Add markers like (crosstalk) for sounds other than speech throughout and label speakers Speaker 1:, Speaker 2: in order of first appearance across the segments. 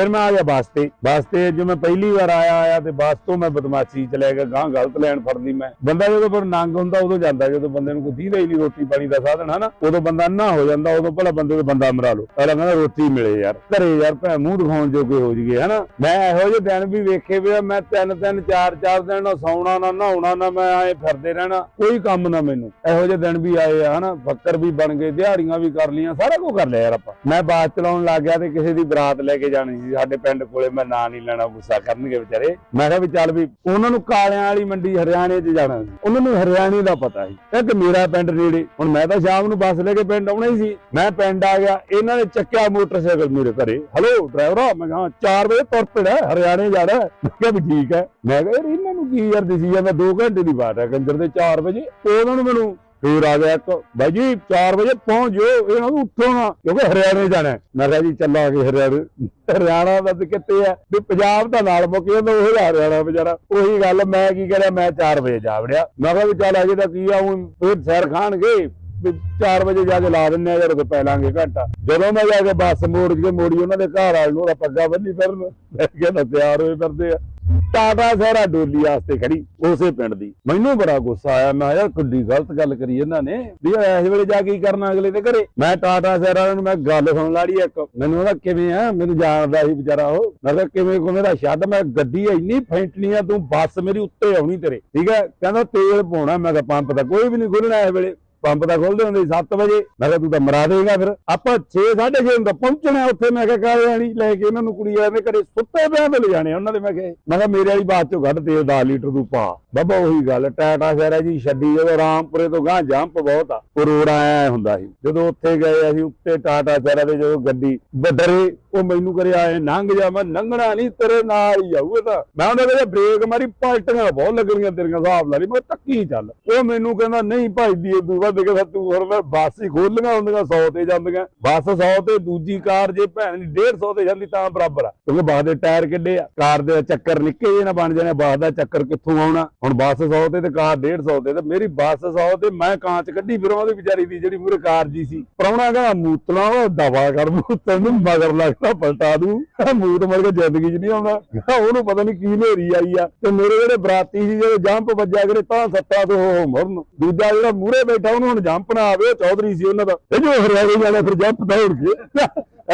Speaker 1: ਫਿਰ ਮੈਂ ਆ ਗਿਆ ਬੱਸ ਤੇ। ਬੱਸ ਤੇ ਜੋ ਮੈਂ ਪਹਿਲੀ ਵਾਰ ਆਇਆ ਆਇਆ ਤੇ ਬੱਸ ਤੋਂ ਮੈਂ ਬਦਮਾਸ਼ੀ ਚ ਲੈ ਗਿਆ ਗਾਂ ਗਲਤ ਲੈਣ ਫੜਦੀ ਮੈਂ। ਬੰਦਾ ਜਦੋਂ ਫਿਰ ਨੰਗ ਹੁੰਦਾ, ਉਦੋਂ ਜਾਂਦਾ। ਜਦੋਂ ਬੰਦੇ ਨੂੰ ਕੋਈ ਦੀਦਾ ਹੀ ਨਹੀਂ ਰੋਟੀ ਪਾਣੀ ਦਾ ਸਾਧਨ, ਹਨਾ? ਉਦੋਂ ਬੰਦਾ ਅੰਨਾ ਹੋ ਜਾਂਦਾ, ਉਦੋਂ ਭਲਾ ਬੰਦੇ ਤੋਂ ਬੰਦਾ ਮਰਾ ਲਓ। ਅਗਲਾ ਕਹਿੰਦਾ ਰੋਟੀ ਮਿਲੇ ਯਾਰ। ਘਰੇ ਯਾਰ ਭੈ ਮੂੰਹ ਦਿਖਾਉਣ ਜੋਗੇ ਹੋ ਜੀਏ ਹਨਾ? ਮੈਂ ਇਹੋ ਜਿਹੇ ਦਿਨ ਵੀ ਵੇਖੇ ਵੀ ਮੈਂ ਤਿੰਨ ਤਿੰਨ, ਚਾਰ ਚਾਰ ਦਿਨ ਨਾ ਸੌਣਾ, ਨਾ ਨਹਾਉਣਾ, ਨਾ ਮੈਂ ਆਏ ਫਿਰਦੇ ਰਹਿਣਾ। ਕੋਈ ਕੰਮ ਨਾ ਮੈਨੂੰ। ਇਹੋ ਜਿਹੇ ਦਿਨ ਵੀ ਆਏ ਆ, ਹਨਾ? ਫੱਕਰ ਵੀ ਬਣ ਗਏ, ਦਿਹਾੜੀਆਂ ਵੀ ਕਰ ਲੀਆਂ ਸਾਰਾ ਕੁਝ ਕਰ ਲਿਆ ਯਾਰ ਆਪਾਂ। ਮੈਂ ਬਾਤ ਚਲਾਉਣ ਲੱਗ ਗਿਆ ਤੇ ਕਿਸੇ ਦੀ ਬਰਾਤ ਲੈ ਕੇ ਜਾਣੀ ਸੀ। ਸਾਡੇ ਪਿੰਡ ਕੋਲੇ ਮੈਂ ਨਾਂ ਨਹੀਂ ਲੈਣਾ, ਗੁੱਸਾ ਕਰਨਗੇ ਵਿਚਾਰੇ। ਮੈਂ ਕਿਹਾ ਵੀ ਚੱਲ ਵੀ ਉਹਨਾਂ ਨੂੰ ਕਾਲਿਆਂ ਵਾਲੀ ਮੰਡੀ ਹਰਿਆਣੇ 'ਚ ਜਾਣਾ ਸੀ। ਉਹਨਾਂ ਨੂੰ ਹਰਿਆਣੇ ਦਾ ਪਤਾ ਸੀ। ਇਹ ਮੇਰਾ ਪਿੰਡ ਨੇੜੇ। ਹੁਣ ਮੈਂ ਤਾਂ ਸ਼ਾਮ ਨੂੰ ਬੱਸ ਲੈ ਕੇ ਪਿੰਡ ਆਉਣਾ ਹੀ ਸੀ। ਮੈਂ ਪਿੰਡ ਆ ਗਿਆ। ਇਹਨਾਂ ਨੇ ਚੱਕਿਆ ਮੋਟਰਸਾਈਕਲ ਮੇਰੇ ਘਰੇ। ਹਲੋ ਡਰਾਈਵਰਾ ਮੈਂ ਕਿਹਾ 4 ਵਜੇ ਤੁਰ ਪਿਆ ਹਰਿਆਣੇ ਜਾਣਾ ਹੈ। ਮੈਂ ਕਿਹਾ ਵੀ ਠੀਕ ਹੈ। ਮੈਂ ਕਿਹਾ ਇਹਨਾਂ ਨੂੰ ਕੀ ਯਾਰ ਦਿਸੀ ਜਾਂਦਾ? 2 ਘੰਟੇ ਦੀ ਬਾਤ ਹੈ। ਕੰਜਰ ਦੇ 4 ਵਜੇ। ਉਹਨਾਂ ਨੂੰ ਮੈਨੂੰ ਫੇਰ ਆ ਗਿਆ ਇੱਕ, ਬਾਈ ਜੀ 4 ਵਜੇ ਪਹੁੰਚ ਜਾਓ, ਇਹਨਾਂ ਨੂੰ ਉੱਠੋ ਨਾ, ਕਿਉਂਕਿ ਹਰਿਆਣੇ ਜਾਣਾ ਮੈਂ ਕਿਹਾ ਜੀ ਚੱਲਾਂਗੇ ਹਰਿਆਣੇ। ਹਰਿਆਣਾ ਦਾ ਤੇ ਕਿੱਥੇ ਆ? ਵੀ ਪੰਜਾਬ ਦਾ ਨਾਲ ਮੁੱਕ ਜਾਂਦਾ, ਉਹ ਹਰਿਆਣਾ ਵਿਚਾਰਾ। ਉਹੀ ਗੱਲ, ਮੈਂ ਕੀ ਕਰਿਆ, ਮੈਂ 4 ਵਜੇ ਜਾ ਵੜਿਆ। ਮੈਂ ਕਿਹਾ ਵੀ ਚੱਲ ਅਜੇ ਤਾਂ ਕੀ ਆ, ਹੁਣ ਫੇਰ ਸੈਰ ਖਾਣਗੇ। ਵੀ 4 ਵਜੇ ਜਾ ਕੇ ਲਾ ਦਿੰਨੇ ਆ, ਜਦ ਤੇ ਪੈ ਲਾਂਗੇ ਘੰਟਾ। ਜਦੋਂ ਮੈਂ ਜਾ ਕੇ ਬੱਸ ਮੋੜ ਕੇ ਮੋੜੀ, ਉਹਨਾਂ ਦੇ ਘਰ ਵਾਲ ਨੂੰ ਉਹਦਾ ਪੱਗਾ ਬੰਨੀ ਫਿਰਨ, ਮੈਂ ਕਿਹਾ ਤਿਆਰ ਹੋਏ ਫਿਰਦੇ ਆ। ਟਾਟਾ ਸਹਿਰਾ ਡੋਲੀ ਵਾਸਤੇ ਖੜੀ, ਉਸੇ ਪਿੰਡ ਦੀ। ਮੈਨੂੰ ਬੜਾ ਗੁੱਸਾ ਆਇਆ, ਮੈਂ ਕਿਹਾ ਯਾਰ ਕਿੱਡੀ ਗਲਤ ਗੱਲ ਕਰੀ ਇਹਨਾਂ ਨੇ। ਵੀ ਇਸ ਵੇਲੇ ਜਾ ਕੇ ਕਰਨਾ ਅਗਲੇ ਦੇ ਘਰੇ? ਮੈਂ ਟਾਟਾ ਸਹਿਰਾ ਨੂੰ, ਮੈਂ ਗੱਲ ਸੁਣ ਲਾੜੀ ਇੱਕ। ਮੈਨੂੰ ਉਹਦਾ ਕਿਵੇਂ ਆ? ਮੈਨੂੰ ਜਾਣਦਾ ਸੀ ਵਿਚਾਰਾ ਉਹ। ਮੈਂ ਕਿਹਾ, ਕਿਵੇਂ ਕੋ ਮੇਰਾ ਛੱਡ ਮੈਂ ਗੱਡੀ ਇੰਨੀ ਫੈਂਟਣੀ ਆ ਤੂੰ ਬੱਸ ਮੇਰੀ ਉੱਤੇ ਆਉਣੀ ਤੇਰੇ। ਠੀਕ ਹੈ? ਕਹਿੰਦਾ, ਤੇਲ ਪਾਉਣਾ। ਮੈਂ ਕਿਹਾ, ਪੰਪ ਦਾ ਕੋਈ ਵੀ ਨਹੀਂ ਖੁੱਲਣਾ ਇਸ ਵੇਲੇ। ਪੰਪ ਤਾਂ ਖੋਲਦੇ ਹੁੰਦੇ 7 ਵਜੇ। ਮੈਂ ਕਿਹਾ ਤੂੰ ਤਾਂ ਮਰਾ ਦੇਗਾ ਫਿਰ। ਆਪਾਂ 6 6:30 ਨੂੰ ਤਾਂ ਪਹੁੰਚਣਾ ਉੱਥੇ। ਮੈਂ ਕਿਹਾ ਕਾਲੇ ਵਾਲੀ ਲੈ ਕੇ ਇਹਨਾਂ ਨੂੰ ਕੁੜੀ ਵਾਲਿਆਂ ਦੇ ਘਰੇ ਸੁੱਤੇ ਪਿਆ ਤੇ ਲਿਜਾਣੇ ਉਹਨਾਂ ਦੇ। ਮੈਂ ਕਿਹਾ ਮੈਂ ਕਿਹਾ ਮੇਰੇ ਵਾਲੀ ਬਾਤ ਚੋਂ ਕੱਢ ਤੇਲ 10 ਲੀਟਰ ਤੂੰ ਪਾ। ਬਾਬਾ ਉਹੀ ਗੱਲ, ਟਾਟਾ ਸ਼ਹਿਰਾ ਜੀ ਛੱਡੀ ਜਦੋਂ ਰਾਮਪੁਰੇ ਤੋਂ ਗਾਂ ਜੰਪ ਬਹੁਤ ਆ। ਉਹ ਰੋਡ ਆਇਆ ਹੁੰਦਾ ਸੀ। ਜਦੋਂ ਉੱਥੇ ਗਏ ਅਸੀਂ ਉੱਤੇ ਟਾਟਾ ਸ਼ਹਿਰਾ ਦੇ ਜਦੋਂ ਗੱਡੀ ਬਦਰੇ ਉਹ ਮੈਨੂੰ ਕਰੇ ਆਏ, ਲੰਘ ਜਾ, ਮੈਂ ਲੰਘਣਾ ਨਹੀਂ, ਤੇਰੇ ਨਾਲ ਹੀ ਆਊ ਤਾਂ। ਮੈਂ ਉਹਨੇ ਕਹਿੰਦਾ, ਬ੍ਰੇਕ ਮਾਰੀ, ਪਲਟੀਆਂ ਬਹੁਤ ਲੱਗਣੀਆਂ ਤੇਰੀਆਂ, ਹਿਸਾਬ ਨਾਲ ਹੀ ਮੈਂ ਤੱਕੀ ਚੱਲ। ਉਹ ਮੈਨੂੰ ਕਹਿੰਦਾ, ਨਹੀਂ ਭਾਈ ਦੀ ਇਹ ਦੇ ਕਹਿੰਦਾ ਤੂੰ ਹੋਰ ਮੈਂ ਬੱਸ ਹੀ ਖੋਲੀਆਂ ਹੁੰਦੀਆਂ 100 ਤੇ ਜਾਂਦੀਆਂ। ਬੱਸ 100 ਤੇ ਦੂਜੀ ਕਾਰ ਜੇ ਭੈਣ ਦੀ 150 ਤੇ ਜਾਂਦੀ ਤਾਂ ਬਰਾਬਰ ਆ। ਕਿਉਂਕਿ ਬੱਸ ਦੇ ਟਾਇਰ ਕਿੱਡੇ ਆ, ਕਾਰ ਦੇ ਚੱਕਰ ਨਿੱਕੇ ਜਿਹੇ ਨਾ ਬਣ ਜਾਣੇ, ਬੱਸ ਦਾ ਚੱਕਰ ਕਿੱਥੋਂ ਆਉਣਾ? ਹੁਣ ਬੱਸ 100 ਤੇ ਤੇ ਕਾਰ 150 ਤੇ ਤੇ ਮੇਰੀ ਬੱਸ 100 ਤੇ ਮੈਂ ਕਾਂਚ ਕੱਢੀ ਫਿਰਾਂ ਉਹਦੀ ਵਿਚਾਰੀ ਦੀ ਜਿਹੜੀ ਮੂਰੇ ਕਾਰ ਜੀ ਸੀ। ਪ੍ਰਾਹੁਣਾ ਕਹਿੰਦਾ, ਮੂਤਲਾ, ਉਹ ਦਵਾ ਕਰ ਮੂਤਲ ਨੂੰ ਮਗਰ ਲੱਗਦਾ ਪਲਟਾ ਦੂ। ਮੂਤ ਮਰ ਕੇ ਜ਼ਿੰਦਗੀ 'ਚ ਨਹੀਂ ਆਉਂਦਾ। ਉਹਨੂੰ ਪਤਾ ਨਹੀਂ ਕੀ ਨੇਰੀ ਆਈ ਆ ਤੇ ਮੇਰੇ ਜਿਹੜੇ ਬਰਾਤੀ ਸੀ, ਜਿਹੜੇ ਜੰਪ ਵੱਜਿਆ ਕਰੇ, ਤਾਂ ਸੱਤਾ ਤੋਂ ਉਹ ਮਰਨ। ਦੂਜਾ ਜਿਹੜਾ ਮੂਰੇ ਬੈਠਾ ਉਹਨੂੰ ਹੁਣ ਜੰਪ ਨਾ ਆਵੇ, ਚੌਧਰੀ ਸੀ ਉਹਨਾਂ ਦਾ। ਇਹ ਜੋ ਹਰਿਆਣੇ ਜਾਣਾ ਫਿਰ ਜੰਪ ਦੌੜ ਕੇ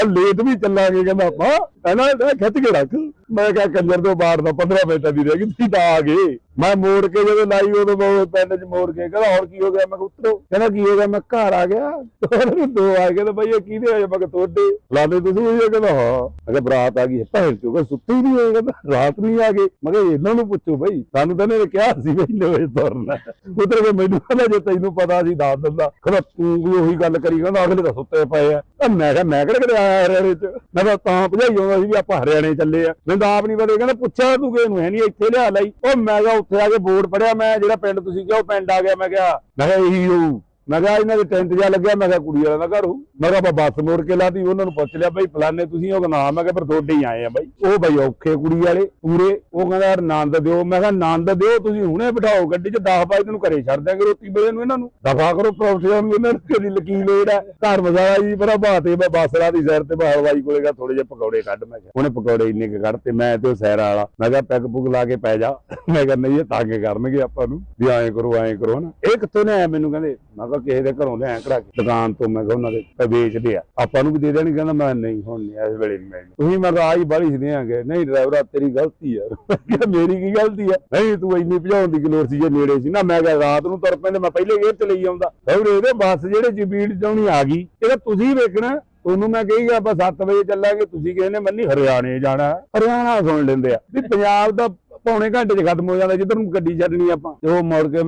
Speaker 1: ਇਹ ਲੇਟ ਵੀ ਚੱਲਾਂਗੇ, ਕਹਿੰਦਾ ਆਪਾਂ ਇਹਨਾਂ ਨੇ ਖਿੱਚ ਕੇ ਰੱਖ। ਮੈਂ ਕਿਹਾ, ਕੰਜਰ ਤੋਂ ਬਾਹਰ ਦਾ 15 ਮਿੰਟ ਦੀ ਰਹਿ ਗਈ, ਤੁਸੀਂ ਤਾਂ ਆ ਗਏ। ਮੈਂ ਮੋੜ ਕੇ ਜਦੋਂ ਲਾਈ, ਉਦੋਂ ਮੈਂ ਪਿੰਡ 'ਚ ਮੋੜ ਕੇ ਕਹਿੰਦਾ, ਹੋਰ ਕੀ ਹੋ ਗਿਆ? ਮੈਂ ਕਿਹਾ, ਉਤਰੋ। ਕਹਿੰਦਾ, ਕੀ ਹੋ ਗਿਆ? ਮੈਂ ਘਰ ਆ ਗਿਆ। ਉਹਨੂੰ ਦੋ ਆ ਗਏ ਤਾਂ ਬਈ ਇਹ ਕਿਹਦੇ ਹੋਏ? ਮੈਂ ਕਿਹਾ, ਤੁਹਾਡੇ। ਲਾਦੇ ਤੁਸੀਂ ਹੋਈ ਕਹਿੰਦਾ, ਹਾਂ। ਮੈਂ ਬਰਾਤ ਆ ਗਈ ਭੈਣ ਚੋ ਸੁੱਤੀ ਨਹੀਂ ਹੋਏ ਕਹਿੰਦਾ, ਰਾਤ ਨਹੀਂ ਆ ਗਏ ਮੈਂ ਕਿਹਾ, ਇਹਨਾਂ ਨੂੰ ਪੁੱਛੋ ਬਈ, ਸਾਨੂੰ ਤਾਂ ਇਹਨੇ ਕਿਹਾ ਸੀ ਬਈ ਨਵੇਂ ਤੁਰਨਾ ਉਤਰ ਕੇ ਮੈਨੂੰ ਕਹਿੰਦਾ, ਜੇ ਤੈਨੂੰ ਪਤਾ ਸੀ, ਦੱਸ ਦਿੰਦਾ। ਕਹਿੰਦਾ, ਤੂੰ ਵੀ ਉਹੀ ਗੱਲ ਕਰੀ, ਕਹਿੰਦਾ, ਅਗਲੇ ਤਾਂ ਸੁੱਤੇ ਪਏ ਆ। ਮੈਂ ਕਿਹਾ, ਮੈਂ ਕਿਹੜੇ ਕਿਤੇ ਹਰਿਆਣੇ 'ਚ। ਮੈਂ ਤਾਂ ਤਾਂ ਭਜਾਈ ਆਉਂਦਾ ਸੀ ਵੀ ਆਪਾਂ ਹਰਿਆਣੇ ਚੱਲੇ ਆ। ਮੈਨੂੰ ਤਾਂ ਆਪ ਨਹੀਂ ਪਤਾ, ਕਹਿੰਦਾ ਪੁੱਛਿਆ ਤੂੰ ਕਿਹਨੂੰ? ਹੈ ਨਹੀਂ ਇੱਥੇ ਲਿਆ ਲਈ ਉਹ ਮੈਂ ਕਿਹਾ, ਉੱਥੇ ਆ ਕੇ ਬੋਰਡ ਪੜਿਆ ਮੈਂ ਜਿਹੜਾ ਪਿੰਡ ਤੁਸੀਂ ਕਿਹਾ, ਉਹ ਪਿੰਡ ਆ ਗਿਆ। ਮੈਂ ਕਿਹਾ ਮੈਂ ਕਿਹਾ, ਇਹੀ ਹੋਊ। ਮੈਂ ਕਿਹਾ ਇਹਨਾਂ ਦੇ ਟੈਂਟ ਜਿਹਾ ਲੱਗਿਆ, ਮੈਂ ਕਿਹਾ ਕੁੜੀ ਵਾਲਾ ਦਾ ਘਰ ਹੋਊ। ਮੈਂ ਕਿਹਾ ਆਪਾਂ ਬੱਸ ਮੋੜ ਕੇ ਲਾਤੀ, ਉਹਨਾਂ ਨੂੰ ਪੁੱਛ ਲਿਆ, ਬਈ ਫਲਾਣੇ ਤੁਸੀਂ ਉਹ ਨਾ ਮੈਂ ਕਿਹਾ, ਪਰ ਤੁਹਾਡੇ ਹੀ ਆਏ ਆ ਬਾਈ। ਉਹ ਬਈ ਔਖੇ ਕੁੜੀ ਵਾਲੇ, ਪੂਰੇ। ਉਹ ਕਹਿੰਦਾ, ਯਾਰ ਆਨੰਦ ਦਿਓ। ਮੈਂ ਕਿਹਾ ਆਨੰਦ ਦਿਓ, ਤੁਸੀਂ ਹੁਣੇ ਬਿਠਾਓ ਗੱਡੀ 'ਚ 10 ਵਜੇ ਨੂੰ ਘਰੇ ਛੱਡ ਦਿਆਂਗੇ ਰੋਟੀ ਵੇਲੇ ਨੂੰ ਇਹਨਾਂ ਨੂੰ। ਦਫਾ ਕਰੋ ਪ੍ਰੋਫੈਸਰ ਨੂੰ, ਇਹਨਾਂ ਨੂੰ ਕਿਹਦੀ ਲਕੀ ਲੋੜ ਹੈ ਘਰ ਮਸਾਲਾ ਜੀ, ਬੜਾ ਬਾਤੇ ਮੈਂ ਬਾਸਰਾ ਦੀ ਸੈਰ ਤੇ ਹਲਵਾਈ ਕੋਲੇ ਥੋੜੇ ਜਿਹੇ ਪਕੌੜੇ ਕੱਢ ਮੈਂ ਕਿਹਾ। ਉਹਨੇ ਪਕੌੜੇ ਇੰਨੇ ਕੁ ਕੱਢ ਤੇ ਮੈਂ ਤੇ ਉਹ ਸੈਰ ਵਾਲਾ। ਮੈਂ ਕਿਹਾ, ਪੈਗ ਪੁਗ ਲਾ ਕੇ ਪੈ ਜਾ। ਮੈਂ ਕਿਹਾ, ਨਹੀਂ, ਇਹ ਤੰਗ ਕਰਨਗੇ ਆਪਾਂ ਨੂੰ। ਵੀ ਐਂ ਕਰੋ ਐਂ ਕਰੋ ਨਾ ਇਹ ਕਿੱਥੋਂ ਨੇ ਆਇਆ ਮੈਨੂੰ, ਕਹਿੰਦੇ? ਮੈਂ ਕਿਹਾ ਕਿਸੇ ਦੇ ਘਰੋਂ ਲਿਆ ਕਰਾ ਕੇ ਦੁਕਾਨ ਤੋਂ ਮੈਂ ਕਿਹਾ ਉਹਨਾਂ ਦੇ ਵੇਚਦੇ ਆ। ਆਪਾਂ ਨੂੰ ਵੀ ਦੇ ਦੇਣਗੇ, ਕਹਿੰਦਾ ਮੈਂ ਨਹੀਂ ਹੁਣ ਨਹੀਂ ਇਸ ਵੇਲੇ ਨਹੀਂ। ਮਿਲਣੀ ਤੁਸੀਂ ਮੈਂ ਕਿਹਾ ਬਾਲੀ ਸੀ ਦੇਾਂਗੇ ਨਹੀਂ ਡਰਾਈਵਰਾ ਤੇਰੀ ਗਲਤੀ ਯਾਰ ਕਿਹਾ ਮੇਰੀ ਕੀ ਗਲਤੀ ਆ? ਨਹੀਂ, ਤੂੰ ਇੰਨੀ ਭਜਾਉਣ ਦੀ ਲੋੜ ਸੀ ਜੇ ਨੇੜੇ ਸੀ ਨਾ। ਮੈਂ ਕਿਹਾ ਰਾਤ ਨੂੰ ਤੁਰ ਪੈਂਦੇ, ਮੈਂ ਪਹਿਲੇ ਗੇਰ ਚ ਲਈ ਆਉਂਦਾ। ਹੋਰ ਇਹਦੇ ਬੱਸ ਜਿਹੜੇ ਜਬੀੜ ਚਾਉਣੀ ਆ ਗਈ ਇਹਦਾ ਤੁਸੀਂ ਵੇਖਣਾ। ਉਹਨੂੰ ਮੈਂ ਕਹੀ ਗਿਆ, ਆਪਾਂ 7 ਵਜੇ ਚੱਲਾਂਗੇ, ਤੁਸੀਂ ਕਹਿੰਦੇ ਮੰਨੀ ਹਰਿਆਣੇ ਜਾਣਾ। ਹਰਿਆਣਾ ਸੁਣ ਲੈਂਦੇ ਆ। ਵੀ ਪੰਜਾਬ ਦਾ ਪੌਣੇ ਘੰਟੇ 'ਚ ਖਤਮ ਹੋ ਜਾਂਦਾ, ਜਿੱਧਰ ਨੂੰ ਗੱਡੀ ਛੱਡਣੀ ਆਪਾਂ। ਤੇ ਉਹ ਮੁੜ ਕੇ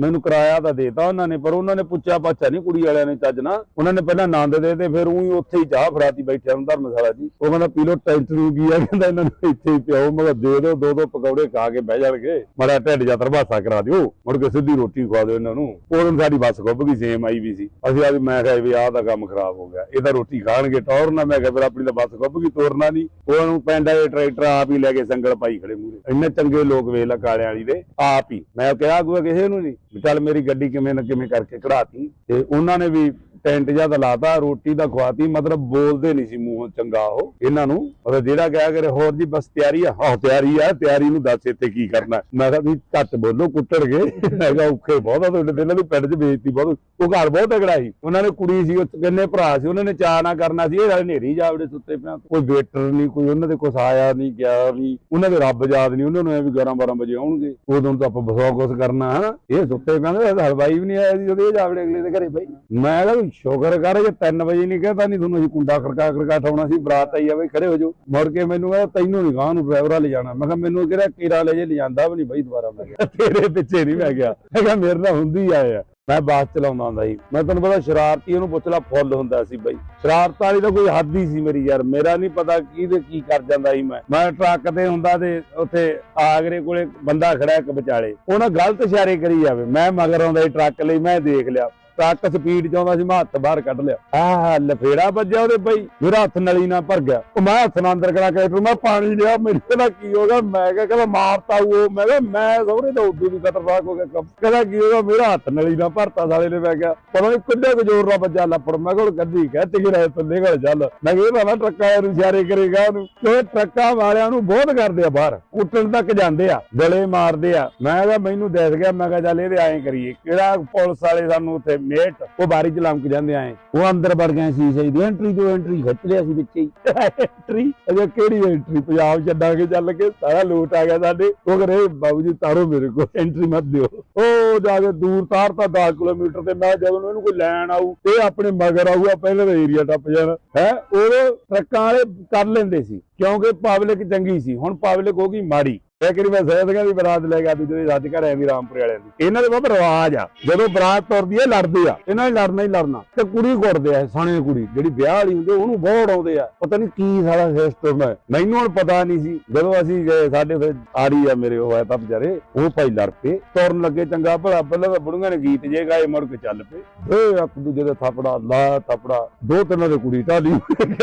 Speaker 1: ਮੈਨੂੰ ਕਿਰਾਇਆ ਤਾਂ ਦੇਤਾ ਉਹਨਾਂ ਨੇ, ਪਰ ਉਹਨਾਂ ਨੇ ਪੁੱਛਿਆ, ਪਾਛਾ ਨਹੀਂ ਕੁੜੀ ਵਾਲਿਆਂ ਨੇ ਚੱਜ ਨਾ ਉਹਨਾਂ ਨੇ ਪਹਿਲਾਂ ਆਨੰਦ ਦੇ ਤੇ ਫਿਰ ਉਹੀ ਉੱਥੇ ਹੀ ਚਾਹ ਫਰਾਤੀ ਬੈਠਿਆ ਨੂੰ ਧਰਮਸ਼ਾਲਾ ਜੀ। ਉਹ ਕਹਿੰਦਾ ਪੀ ਲੋ ਟੈਂਟ ਕੀ ਆ? ਕਹਿੰਦਾ, ਇਹਨਾਂ ਨੂੰ ਇੱਥੇ ਹੀ ਪਿਓ ਮੈਂ ਦੇ ਦਿਓ, ਦੋ ਦੋ ਪਕੌੜੇ ਖਾ ਕੇ ਬਹਿ ਜਾਣਗੇ। ਮਾੜਾ ਢਿੱਡ ਜਾਂ ਤਰਵਾਸਾ ਕਰਾ ਦਿਓ। ਮੁੜ ਕੇ ਸਿੱਧੀ ਰੋਟੀ ਖਵਾ ਦਿਓ ਇਹਨਾਂ ਨੂੰ। ਉਹ ਦਿਨ ਸਾਡੀ ਬੱਸ ਖੁੱਭ ਗਈ ਸੇਮ ਆਈ ਵੀ ਸੀ। ਅਸੀਂ ਆ ਮੈਂ ਕਿਹਾ ਵੀ ਆਹ ਦਾ ਕੰਮ ਖਰਾਬ ਹੋ ਗਿਆ। ਇਹ ਤਾਂ ਰੋਟੀ ਖਾਣਗੇ, ਟੌਰਨਾ। ਮੈਂ ਕਿਹਾ, ਫਿਰ ਆਪਣੀ ਤਾਂ ਬੱਸ ਖੁੱਭ ਗਈ, ਤੋਰਨਾ ਨਹੀਂ ਉਹ ਨੂੰ ਪੈਂਡਾ ਦੇ ਟਰੈਕਟਰ ਆਪ ਹੀ ਲੈ ਕੇ ਸੰਗਲ ਪਾਈ ਖੜੇ ਮੂਰੇ ਇੰਨੇ ਚੰਗੇ ਲੋਕ ਵੇਖ ਲਾ ਕਾਲਿਆਂ ਵਾਲੀ ਦੇ, ਆਪ ਹੀ। ਮੈਂ ਕਿਹਾ ਕੋਈ ਕਿਸੇ ਨੂੰ ਨਹੀਂ ਚੱਲ ਮੇਰੀ ਗੱਡੀ ਕਿਵੇਂ ਨਾ ਕਿਵੇਂ ਕਰਕੇ ਕਢਾਤੀ। ਤੇ ਉਹਨਾਂ ਨੇ ਵੀ ਟੈਂਟ ਜਾਂ ਤਾਂ ਲਾਤਾ, ਰੋਟੀ ਤਾਂ ਖਵਾਤੀ, ਮਤਲਬ ਬੋਲਦੇ ਨਹੀਂ ਸੀ ਮੂੰਹੋਂ ਚੰਗਾ ਉਹ, ਇਹਨਾਂ ਨੂੰ। ਮਤਲਬ ਜਿਹੜਾ ਕਿਹਾ ਕਰੇ, ਹੋਰ ਜੀ ਬਸ ਤਿਆਰੀ ਆ। ਹਾਂ ਤਿਆਰੀ ਆ, ਤਿਆਰੀ ਨੂੰ ਦੱਸ ਇੱਥੇ ਕੀ ਕਰਨਾ। ਮੈਂ ਕਿਹਾ ਵੀ ਘੱਟ ਬੋਲੋ ਕੁੱਟਣਗੇ ਮੈਂ ਕਿਹਾ ਔਖੇ ਬਹੁਤ ਆ ਤੁਹਾਡੇ ਤੇ ਇਹਨਾਂ ਦੀ ਪਿੰਡ 'ਚ ਬੇਇੱਜ਼ਤੀ ਬਹੁਤ ਉਹ ਘਰ ਬਹੁਤ ਤਗੜਾ ਸੀ। ਉਹਨਾਂ ਨੇ ਕੁੜੀ ਸੀ, ਉਹ ਕਿੰਨੇ ਭਰਾ ਸੀ, ਉਹਨਾਂ ਨੇ ਚਾਹ ਨਾ ਕਰਨਾ ਸੀ, ਇਹ ਨਾਲ ਹਨੇਰੀ ਜਾਵੜੇ ਸੁੱਤੇ ਪਿਆ। ਕੋਈ ਵੇਟਰ ਨਹੀਂ, ਕੋਈ ਉਹਨਾਂ ਦੇ ਕੁਛ ਆਇਆ ਨਹੀਂ ਗਿਆ ਨਹੀਂ। ਉਹਨਾਂ ਦੇ ਰੱਬ ਯਾਦ ਨਹੀਂ, ਉਹਨਾਂ ਨੂੰ ਐ ਵੀ 11 12 ਵਜੇ ਆਉਣਗੇ। ਉਦੋਂ ਤਾਂ ਆਪਾਂ ਬਸੋ ਕੁਛ ਕਰਨਾ, ਹਨਾ। ਇਹ ਸੁੱਤੇ ਪਿਆ, ਹਲਵਾਈ ਵੀ ਨਹੀਂ ਆਇਆ ਸੀ, ਜਦੋਂ ਇਹ ਜਾਵੜੇ ਅਗਲੇ ਦੇ ਘਰੇ ਬਈ। ਮੈਂ ਕਿਹਾ ਵੀ ਸ਼ੁਕਰ ਕਰ, ਜੇ 3 ਵਜੇ ਨਹੀਂ ਕਹਿੰਦਾ ਨਹੀਂ ਤੁਹਾਨੂੰ ਅਸੀਂ ਕੁੰਡਾ ਖੜਕਾ ਖੜਕਾ ਠਾਉਣਾ ਸੀ, ਬਰਾਤ ਆਈ ਆ, ਬਈ ਖੜੇ ਹੋ ਜਾਓ। ਮੁੜ ਕੇ ਮੈਨੂੰ ਕਹਿੰਦਾ, ਤੈਨੂੰ ਨਹੀਂ ਗਾਂ ਨੂੰ ਡਰਾਈਵਰਾ ਲੈ ਜਾਣਾ। ਮੈਂ ਕਿਹਾ, ਮੈਨੂੰ ਕਿਹੜਾ ਕੀਰਾ ਲੈ ਜੇ ਲਿਜਾਂਦਾ ਵੀ ਨਹੀਂ ਬਈ ਦੁਬਾਰਾ। ਮੈਂ ਕਿਹਾ, ਤੇਰੇ ਪਿੱਛੇ ਨਹੀਂ ਮੈਂ ਗਿਆ। ਮੈਂ ਕਿਹਾ, ਮੇਰੇ ਨਾਲ ਹੁੰਦੀ ਆਇਆ ਮੈਂ ਬੱਸ ਚਲਾਉਂਦਾ ਹੁੰਦਾ ਸੀ। ਮੈਂ ਤੁਹਾਨੂੰ ਪਤਾ ਸ਼ਰਾਰਤੀ ਉਹਨੂੰ ਪੁੱਛ ਲਾ, ਫੁੱਲ ਹੁੰਦਾ ਸੀ ਬਈ। ਸ਼ਰਾਰਤ ਵਾਲੀ ਤਾਂ ਕੋਈ ਹੱਦ ਹੀ ਸੀ ਮੇਰੀ ਯਾਰ। ਮੇਰਾ ਨਹੀਂ ਪਤਾ ਕਿਹਦੇ ਕੀ ਕਰ ਜਾਂਦਾ ਸੀ ਮੈਂ। ਮੈਂ ਟਰੱਕ ਤੇ ਹੁੰਦਾ ਤੇ ਉੱਥੇ ਆਗਰੇ ਕੋਲੇ ਬੰਦਾ ਖੜਾ ਇੱਕ ਵਿਚਾਲੇ। ਉਹਨਾਂ ਗਲਤ ਇਸ਼ਾਰੇ ਕਰੀ ਜਾਵੇ। ਮੈਂ ਮਗਰ ਆਉਂਦਾ ਸੀ ਟਰੱਕ ਲਈ, ਮੈਂ ਦੇਖ ਲਿਆ। ਟਰੱਕ ਸਪੀਡ ਚ ਆਉਂਦਾ ਸੀ, ਮੈਂ ਹੱਥ ਬਾਹਰ ਕੱਢ ਲਿਆ। ਆਹ ਲਫੇੜਾ ਵੱਜਿਆ ਉਹਦੇ ਬਈ। ਮੇਰਾ ਹੱਥ ਨਲੀ ਨਾਲ ਭਰ ਗਿਆ। ਉਹ ਮੈਂ ਹੱਥ ਨਾਲ ਅੰਦਰ ਕਰਾ ਕੇ ਮੈਂ ਪਾਣੀ ਲਿਆ ਮੇਰੇ ਨਾਲ ਕੀ ਹੋ ਗਿਆ? ਮੈਂ ਕਿਹਾ, ਕਹਿੰਦਾ ਮਾਰਤਾ ਉਹ। ਮੈਂ ਕਿਹਾ, ਮੈਂ ਸਹੁਰੇ ਦਾ ਉਦੋਂ ਵੀ ਖਤਰਨਾਕ ਹੋ ਗਿਆ ਕੰਮ। ਕਹਿੰਦਾ, ਕੀ ਹੋਗਾ ਮੇਰਾ ਹੱਥ ਨਲੀ ਨਾਲ ਭਰਤਾ ਸਾਲੇ ਨੇ, ਮੈਂ ਕਿਹਾ, ਪਤਾ ਨਹੀਂ ਕਿੰਨੇ ਕੁ ਜ਼ੋਰ ਨਾਲ ਵੱਜਾ ਲੱਪੜ। ਮੈਂ ਕੋਲ ਗੱਡੀ ਕਹਿ ਤੇ ਗਿਰਾ ਥੱਲੇ ਘੜ ਚੱਲ। ਮੈਂ ਕਿਹਾ, ਇਹ ਟਰੱਕਾਂ ਨੂੰ ਇਸ਼ਾਰੇ ਕਰੇਗਾ ਉਹਨੂੰ। ਤੇ ਟਰੱਕਾਂ ਵਾਲਿਆਂ ਨੂੰ ਬਹੁਤ ਕਰਦੇ ਆ ਬਾਹਰ। ਕੁੱਟਣ ਤੱਕ ਜਾਂਦੇ ਆ, ਗਲੇ ਮਾਰਦੇ ਆ। ਮੈਂ ਕਿਹਾ, ਮੈਨੂੰ ਦੇਖ ਗਿਆ। ਮੈਂ ਕਿਹਾ, ਚੱਲ, ਇਹਦੇ ਐਂ ਕਰੀਏ। ਕਿਹੜਾ ਪੁਲਿਸ ਵਾਲੇ ਸਾਨੂੰ ਉੱਥੇ ਮੇਟ ਉਹ ਬਾਰੀ ਚ ਲੰਮਕ ਜਾਂਦੇ ਆਏ ਉਹ ਅੰਦਰ ਵੜ ਗਏ ਸੀ ਸਹੀ ਦੀ ਐਂਟਰੀ ਤੋਂ ਐਂਟਰੀ ਖਿੱਚ ਲਿਆ ਸੀ ਵਿੱਚੇ ਹੀ। ਐਂਟਰੀ ਅਜੇ ਕਿਹੜੀ ਐਂਟਰੀ ਪੰਜਾਬ ਛੱਡਾਂ ਕੇ ਚੱਲ ਕੇ ਸਾਰਾ ਲੂਟ ਆ ਗਿਆ ਸਾਡੇ। ਉਹ ਕਰੇ ਬਾਬੂ ਜੀ ਤਾਰੋ ਮੇਰੇ ਕੋਲ ਐਂਟਰੀ ਮਤ ਦਿਓ। ਉਹ ਜਾ ਕੇ ਦੂਰ ਤਾਰਤਾ 10 ਕਿਲੋਮੀਟਰ ਤੇ ਮੈਂ ਜਦੋਂ ਇਹਨੂੰ ਕੋਈ ਲੈਣ ਆਊ ਇਹ ਆਪਣੇ ਮਗਰ ਆਊਗਾ ਪਹਿਲੇ ਦਾ ਏਰੀਆ ਟੱਪ ਜਾਣਾ। ਹੈ? ਉਹ ਟਰੱਕਾਂ ਵਾਲੇ ਕਰ ਲੈਂਦੇ ਸੀ ਕਿਉਂਕਿ ਪਬਲਿਕ ਚੰਗੀ ਸੀ। ਹੁਣ ਪਬਲਿਕ ਹੋ ਗਈ ਮਾੜੀ। ਇੱਕ ਵਾਰੀ ਮੈਂ ਸੈਦਗਾ ਦੀ ਬਰਾਤ ਲੈ ਗਿਆ ਦੂਜੇ ਦੇ ਅੱਜ ਘਰ ਐਵੇਂ ਰਾਮਪੁਰੇ ਵਾਲਿਆਂ ਦੀ। ਇਹਨਾਂ ਦੇ ਬਾਬਾ ਰਿਵਾਜ ਆ। ਜਦੋਂ ਬਰਾਤ ਤੁਰਦੀ ਹੈ ਲੜਦੇ ਆ। ਇਹਨਾਂ ਨੇ ਲੜਨਾ ਹੀ ਲੜਨਾ। ਤੇ ਕੁੜੀ ਕੁੱਟਦੇ ਆ ਸਣੇ ਕੁੜੀ। ਜਿਹੜੀ ਵਿਆਹ ਵਾਲੀ ਹੁੰਦੀ ਉਹਨੂੰ ਬਹੁਤ ਆਉਂਦੇ ਆ। ਪਤਾ ਨਹੀਂ ਕੀ ਸਾਰਾ ਸਿਸਟਮ ਹੈ ਮੈਨੂੰ ਹੁਣ ਪਤਾ ਨਹੀਂ ਸੀ। ਜਦੋਂ ਅਸੀਂ ਗਏ, ਸਾਡੇ ਫਿਰ ਆੜੀ ਆ ਮੇਰੇ, ਉਹ ਹੈ ਤਾਂ ਵਿਚਾਰੇ, ਉਹ ਭਾਈ ਲੜ ਪਏ। ਤੁਰਨ ਲੱਗੇ ਚੰਗਾ ਭਲਾ, ਪਹਿਲਾਂ ਤਾਂ ਬੁੜੀਆਂ ਨੇ ਗੀਤ ਜੇ ਗਾਏ, ਮੁੜ ਕੇ ਚੱਲ ਪਏ। ਏ, ਇੱਕ ਦੂਜੇ ਦੇ ਥਾਪੜਾ, ਲਾ ਥਾਪੜਾ। ਦੋ ਤਿੰਨਾਂ ਦੇ ਕੁੜੀ ਢਾਲੀ।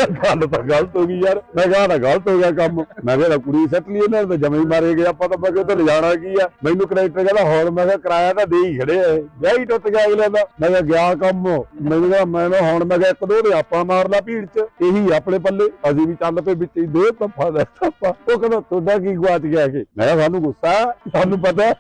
Speaker 1: ਗੱਲ ਤਾਂ ਗਲਤ ਹੋ ਗਈ ਯਾਰ। ਮੈਂ ਕਿਹਾ ਨਾ ਗਲਤ ਹੋ ਗਿਆ ਕੰਮ। ਮੈਂ ਕਿਹਾ ਕੁੜੀ ਸੱਟ ਲਈ ਇਹਨਾਂ ਨੇ ਤਾਂ ਜਮੇ ਹੀ ਮਾਰੇ ਗਏ ਆਪਾਂ ਤਾਂ ਮੈਂ ਕਿਹਾ ਲਿਜਾਣਾ ਕੀ ਆ? ਮੈਨੂੰ ਕਨੈਕਟਰ ਕਹਿੰਦਾ ਹੁਣ ਮੈਂ ਕਿਹਾ, ਕਿਰਾਇਆ ਤਾਂ ਦੇ ਹੀ ਖੜੇ ਆ ਵਿਆਹ ਹੀ ਟੁੱਟ ਗਿਆ ਅਗਲੇ ਦਾ। ਮੈਂ ਕਿਹਾ, ਗਿਆ ਕੰਮ? ਮੈਨੂੰ ਕਿਹਾ ਮੈਂ ਕਿਹਾ ਹੁਣ, ਮੈਂ ਕਿਹਾ, ਇੱਕ ਦੋ ਦੇ ਆਪਾਂ ਮਾਰ ਲਾ ਭੀੜ ਚ। ਇਹੀ ਆਪਣੇ ਪੱਲੇ। ਅਸੀਂ ਵੀ ਚੱਲ ਪਏ ਵਿੱਚ ਹੀ, ਦੇ ਤੱਫਾ ਦਾ ਤੱਫਾ ਉਹ ਕਹਿੰਦਾ, ਤੁਹਾਡਾ ਕੀ ਗਵਾਚ ਗਿਆ ਕਿ ਮੈਂ ਸਾਨੂੰ ਗੁੱਸਾ ਸਾਨੂੰ ਪਤਾ ਹੈ।